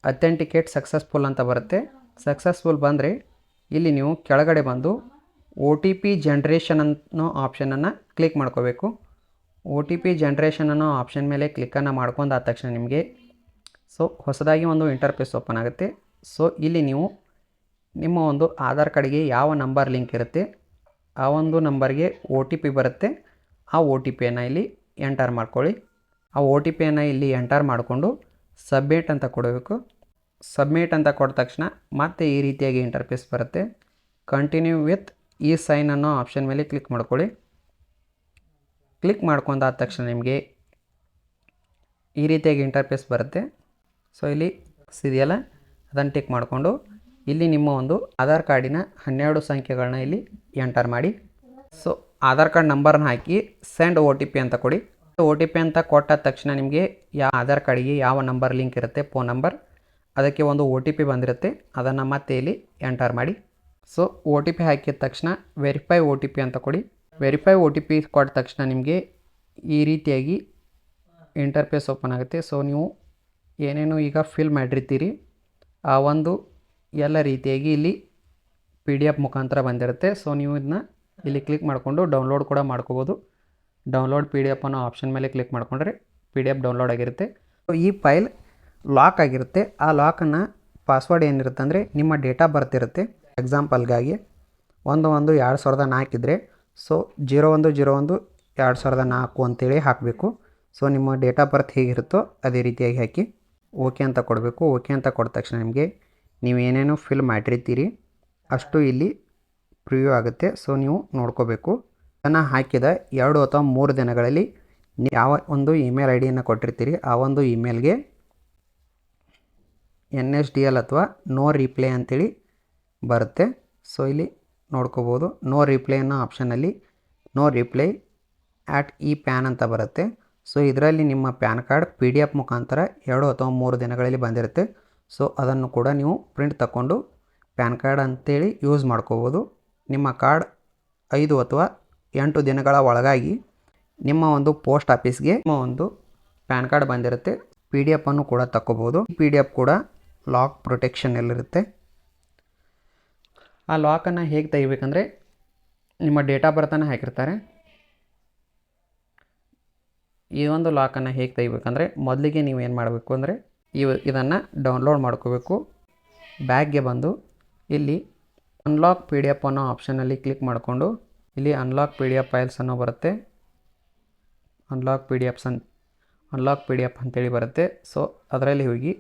ಅಥೆಂಟಿಕೇಟ್ ಸಕ್ಸಸ್ಫುಲ್ ಅಂತ ಬರುತ್ತೆ. ಸಕ್ಸಸ್ಫುಲ್ ಬಂದರೆ ಇಲ್ಲಿ ನೀವು ಕೆಳಗಡೆ ಬಂದು ಒ ಟಿ ಪಿ ಜನ್ರೇಷನ್ ಅನ್ನೋ ಆಪ್ಷನನ್ನು ಕ್ಲಿಕ್ ಮಾಡ್ಕೋಬೇಕು. ಒ ಟಿ ಪಿ ಜನ್ರೇಷನ್ ಅನ್ನೋ ಆಪ್ಷನ್ ಮೇಲೆ ಕ್ಲಿಕ್ಕನ್ನು ಮಾಡ್ಕೊಂಡಾದ ತಕ್ಷಣ ನಿಮಗೆ ಸೊ ಹೊಸದಾಗಿ ಒಂದು ಇಂಟರ್ಫೇಸ್ ಓಪನ್ ಆಗುತ್ತೆ. ಸೊ ಇಲ್ಲಿ ನೀವು ನಿಮ್ಮ ಒಂದು ಆಧಾರ್ ಕಾರ್ಡ್ಗೆ ಯಾವ ನಂಬರ್ ಲಿಂಕ್ ಇರುತ್ತೆ, ಆ ಒಂದು ನಂಬರ್ಗೆ ಒ ಟಿ ಪಿ ಬರುತ್ತೆ, ಆ ಒ ಟಿ ಪಿಯನ್ನು ಇಲ್ಲಿ ಎಂಟರ್ ಮಾಡ್ಕೊಳ್ಳಿ. ಆ ಒ ಟಿ ಪಿಯನ್ನು ಇಲ್ಲಿ ಎಂಟರ್ ಮಾಡಿಕೊಂಡು ಸಬ್ಮಿಟ್ ಅಂತ ಕೊಡಬೇಕು. ಸಬ್ಮಿಟ್ ಅಂತ ಕೊಟ್ಟ ತಕ್ಷಣ ಮತ್ತೆ ಈ ರೀತಿಯಾಗಿ ಇಂಟರ್ಫೇಸ್ ಬರುತ್ತೆ. ಕಂಟಿನ್ಯೂ ವಿತ್ ಈ ಸೈನ್ ಅನ್ನೋ ಆಪ್ಷನ್ ಮೇಲೆ ಕ್ಲಿಕ್ ಮಾಡ್ಕೊಳ್ಳಿ. ಕ್ಲಿಕ್ ಮಾಡ್ಕೊಂಡಾದ ತಕ್ಷಣ ನಿಮಗೆ ಈ ರೀತಿಯಾಗಿ ಇಂಟರ್ಫೇಸ್ ಬರುತ್ತೆ. ಸೊ ಇಲ್ಲಿ ಇದೆಯಲ್ಲ ಅದನ್ನು ಟಿಕ್ ಮಾಡಿಕೊಂಡು ಇಲ್ಲಿ ನಿಮ್ಮ ಒಂದು ಆಧಾರ್ ಕಾರ್ಡಿನ ಹನ್ನೆರಡು ಸಂಖ್ಯೆಗಳನ್ನ ಇಲ್ಲಿ ಎಂಟರ್ ಮಾಡಿ. ಸೊ ಆಧಾರ್ ಕಾರ್ಡ್ ನಂಬರ್ನ ಹಾಕಿ ಸೆಂಡ್ ಓ ಅಂತ ಕೊಡಿ. ಒ ಟಿ ಪಿ ಅಂತ ಕೊಟ್ಟಾದ ತಕ್ಷಣ ನಿಮಗೆ ಯಾವ ಆಧಾರ್ ಕಾರ್ಡಿಗೆ ಯಾವ ನಂಬರ್ ಲಿಂಕ್ ಇರುತ್ತೆ, ಫೋನ್ ನಂಬರ್, ಅದಕ್ಕೆ ಒಂದು ಒ ಟಿ ಪಿ ಬಂದಿರುತ್ತೆ, ಅದನ್ನು ಮತ್ತೆ ಇಲ್ಲಿ ಎಂಟರ್ ಮಾಡಿ. ಸೊ ಒ ಟಿ ಪಿ ಹಾಕಿದ ತಕ್ಷಣ ವೆರಿಫೈ ಒ ಟಿ ಪಿ ಅಂತ ಕೊಡಿ. ವೆರಿಫೈ ಒ ಟಿ ಪಿ ಕೊಟ್ಟ ತಕ್ಷಣ ನಿಮಗೆ ಈ ರೀತಿಯಾಗಿ ಇಂಟರ್ಫೇಸ್ ಓಪನ್ ಆಗುತ್ತೆ. ಸೊ ನೀವು ಏನೇನು ಈಗ ಫಿಲ್ ಮಾಡಿರ್ತೀರಿ, ಆ ಒಂದು ಎಲ್ಲ ರೀತಿಯಾಗಿ ಇಲ್ಲಿ ಪಿ ಡಿ ಎಫ್ ಮುಖಾಂತರ ಬಂದಿರುತ್ತೆ. ಸೊ ನೀವು ಇದನ್ನ ಇಲ್ಲಿ ಕ್ಲಿಕ್ ಮಾಡಿಕೊಂಡು ಡೌನ್ಲೋಡ್ ಕೂಡ ಮಾಡ್ಕೋಬೋದು. ಡೌನ್ಲೋಡ್ ಪಿ ಡಿ ಎಫ್ ಅನ್ನೋ ಆಪ್ಷನ್ ಮೇಲೆ ಕ್ಲಿಕ್ ಮಾಡಿಕೊಂಡ್ರೆ ಪಿ ಡಿ ಎಫ್ ಡೌನ್ಲೋಡ್ ಆಗಿರುತ್ತೆ. ಸೊ ಈ ಫೈಲ್ ಲಾಕ್ ಆಗಿರುತ್ತೆ. ಆ ಲಾಕನ್ನು ಪಾಸ್ವರ್ಡ್ ಏನಿರುತ್ತೆ ಅಂದರೆ ನಿಮ್ಮ ಡೇಟಾ ಬರ್ತಿರುತ್ತೆ ಎಕ್ಸಾಂಪಲ್ಗಾಗಿ ಒಂದು ಒಂದು ಎರಡು ಸಾವಿರದ ನಾಲ್ಕಿದ್ರೆ ಸೊ ಜೀರೋ ಒಂದು ಜೀರೋ ಒಂದು ಎರಡು ಸಾವಿರದ ನಾಲ್ಕು ಅಂತೇಳಿ ಹಾಕಬೇಕು. ಸೊ ನಿಮ್ಮ ಡೇಟ್ ಆಫ್ ಬರ್ತ್ ಹೇಗಿರುತ್ತೋ ಅದೇ ರೀತಿಯಾಗಿ ಹಾಕಿ. ಓಕೆ ಅಂತ ಕೊಡಬೇಕು. ಓಕೆ ಅಂತ ಕೊಟ್ಟ ತಕ್ಷಣ ನಿಮಗೆ ನೀವು ಏನೇನು ಫಿಲ್ ಮಾಡಿರ್ತೀರಿ, ಅಷ್ಟು ಇಲ್ಲಿ ಪ್ರಿವ್ಯೂ ಆಗುತ್ತೆ. ಸೊ ನೀವು ನೋಡ್ಕೋಬೇಕು. ಅದನ್ನು ಹಾಕಿದ ಎರಡು ಅಥವಾ ಮೂರು ದಿನಗಳಲ್ಲಿ ಯಾವ ಒಂದು ಇಮೇಲ್ ಐ ಡಿಯನ್ನು ಕೊಟ್ಟಿರ್ತೀರಿ, ಆ ಒಂದು ಇಮೇಲ್ಗೆ ಎನ್ ಎಸ್ ಡಿ ಎಲ್ ಅಥವಾ ನೋ ರಿಪ್ಲೈ ಅಂತೇಳಿ ಬರುತ್ತೆ. ಸೊ ಇಲ್ಲಿ ನೋಡ್ಕೋಬೋದು. ನೋ ರಿಪ್ಲೈ ಅನ್ನೋ ಆಪ್ಷನಲ್ಲಿ no reply at e PAN ಅಂತ ಬರುತ್ತೆ. ಸೊ ಇದರಲ್ಲಿ ನಿಮ್ಮ PAN card P D F ಮುಖಾಂತರ ಎರಡು ಅಥವಾ ಮೂರು ದಿನಗಳಲ್ಲಿ ಬಂದಿರುತ್ತೆ. ಸೊ ಅದನ್ನು ಕೂಡ ನೀವು ಪ್ರಿಂಟ್ ತಗೊಂಡು ಪ್ಯಾನ್ ಕಾರ್ಡ್ ಅಂತೇಳಿ ಯೂಸ್ ಮಾಡ್ಕೋಬೋದು. ನಿಮ್ಮ ಕಾರ್ಡ್ ಐದು ಅಥವಾ ಎಂಟು ದಿನಗಳ ಒಳಗಾಗಿ ನಿಮ್ಮ ಒಂದು ಪೋಸ್ಟ್ ಆಫೀಸ್ಗೆ ನಿಮ್ಮ ಒಂದು ಪ್ಯಾನ್ ಕಾರ್ಡ್ ಬಂದಿರುತ್ತೆ. ಪಿ ಡಿ ಎಫನ್ನು ಕೂಡ ತಗೋಬೋದು ಪಿ ಡಿ ಎಫ್ ಕೂಡ ಲಾಕ್ ಪ್ರೊಟೆಕ್ಷನಲ್ಲಿರುತ್ತೆ ಆ ಲಾಕನ್ನು ಹೇಗೆ ತೆಗಿಬೇಕಂದ್ರೆ ನಿಮ್ಮ ಡೇಟ್ ಆಫ್ ಹಾಕಿರ್ತಾರೆ. ಈ ಒಂದು ಲಾಕನ್ನು ಹೇಗೆ ತೆಗಿಬೇಕಂದ್ರೆ ಮೊದಲಿಗೆ ನೀವು ಏನು ಮಾಡಬೇಕು ಅಂದರೆ ಇವ ಇದನ್ನು ಡೌನ್ಲೋಡ್ ಮಾಡ್ಕೋಬೇಕು. ಬ್ಯಾಗ್ಗೆ ಬಂದು ಇಲ್ಲಿ ಅನ್ಲಾಕ್ ಪಿ ಡಿ ಎಫ್ ಅನ್ನೋ ಆಪ್ಷನಲ್ಲಿ ಕ್ಲಿಕ್ ಮಾಡಿಕೊಂಡು ಇಲ್ಲಿ unlock P D F files ಅನ್ನೋ ಬರುತ್ತೆ. ಅನ್ಲಾಕ್ ಪಿ ಡಿ ಎಫ್ಸ್ ಅನ್ ಅನ್ಲಾಕ್ ಪಿ ಡಿ ಎಫ್ ಅಂತೇಳಿ ಬರುತ್ತೆ. ಸೊ ಅದರಲ್ಲಿ ಹೋಗಿ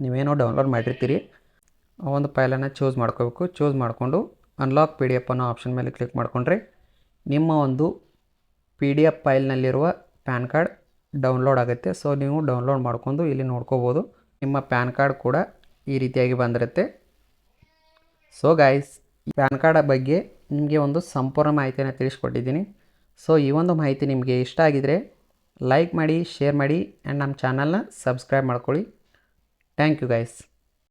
ನೀವೇನೋ ಡೌನ್ಲೋಡ್ ಮಾಡಿರ್ತೀರಿ. ಒಂದು ಫೈಲನ್ನು ಚೂಸ್ ಮಾಡ್ಕೋಬೇಕು. ಚೂಸ್ ಮಾಡಿಕೊಂಡು ಅನ್ಲಾಕ್ ಪಿ ಡಿ ಎಫ್ ಅನ್ನೋ ಆಪ್ಷನ್ ಮೇಲೆ ಕ್ಲಿಕ್ ಮಾಡಿಕೊಂಡ್ರೆ ನಿಮ್ಮ ಒಂದು ಪಿ ಡಿ ಎಫ್ ಫೈಲ್ನಲ್ಲಿರುವ ಪ್ಯಾನ್ ಕಾರ್ಡ್ ಡೌನ್ಲೋಡ್ ಆಗುತ್ತೆ. ಸೊ ನೀವು ಡೌನ್ಲೋಡ್ ಮಾಡ್ಕೊಂಡು ಇಲ್ಲಿ ನೋಡ್ಕೋಬೋದು. ನಿಮ್ಮ ಪ್ಯಾನ್ ಕಾರ್ಡ್ ಕೂಡ ಈ ರೀತಿಯಾಗಿ ಬಂದಿರುತ್ತೆ. ಸೊ ಗಾಯ್ಸ್ ಪ್ಯಾನ್ ಕಾರ್ಡ್ ಬಗ್ಗೆ ನಿಮಗೆ ಒಂದು ಸಂಪೂರ್ಣ ಮಾಹಿತಿಯನ್ನು ತಿಳಿಸ್ಕೊಟ್ಟಿದ್ದೀನಿ. ಸೊ ಈ ಒಂದು ಮಾಹಿತಿ ನಿಮಗೆ ಇಷ್ಟ ಆಗಿದರೆ ಲೈಕ್ ಮಾಡಿ ಶೇರ್ ಮಾಡಿ ಆ್ಯಂಡ್ ನಮ್ಮ ಚಾನಲ್ನ ಸಬ್ಸ್ಕ್ರೈಬ್ ಮಾಡ್ಕೊಳ್ಳಿ. Thank you guys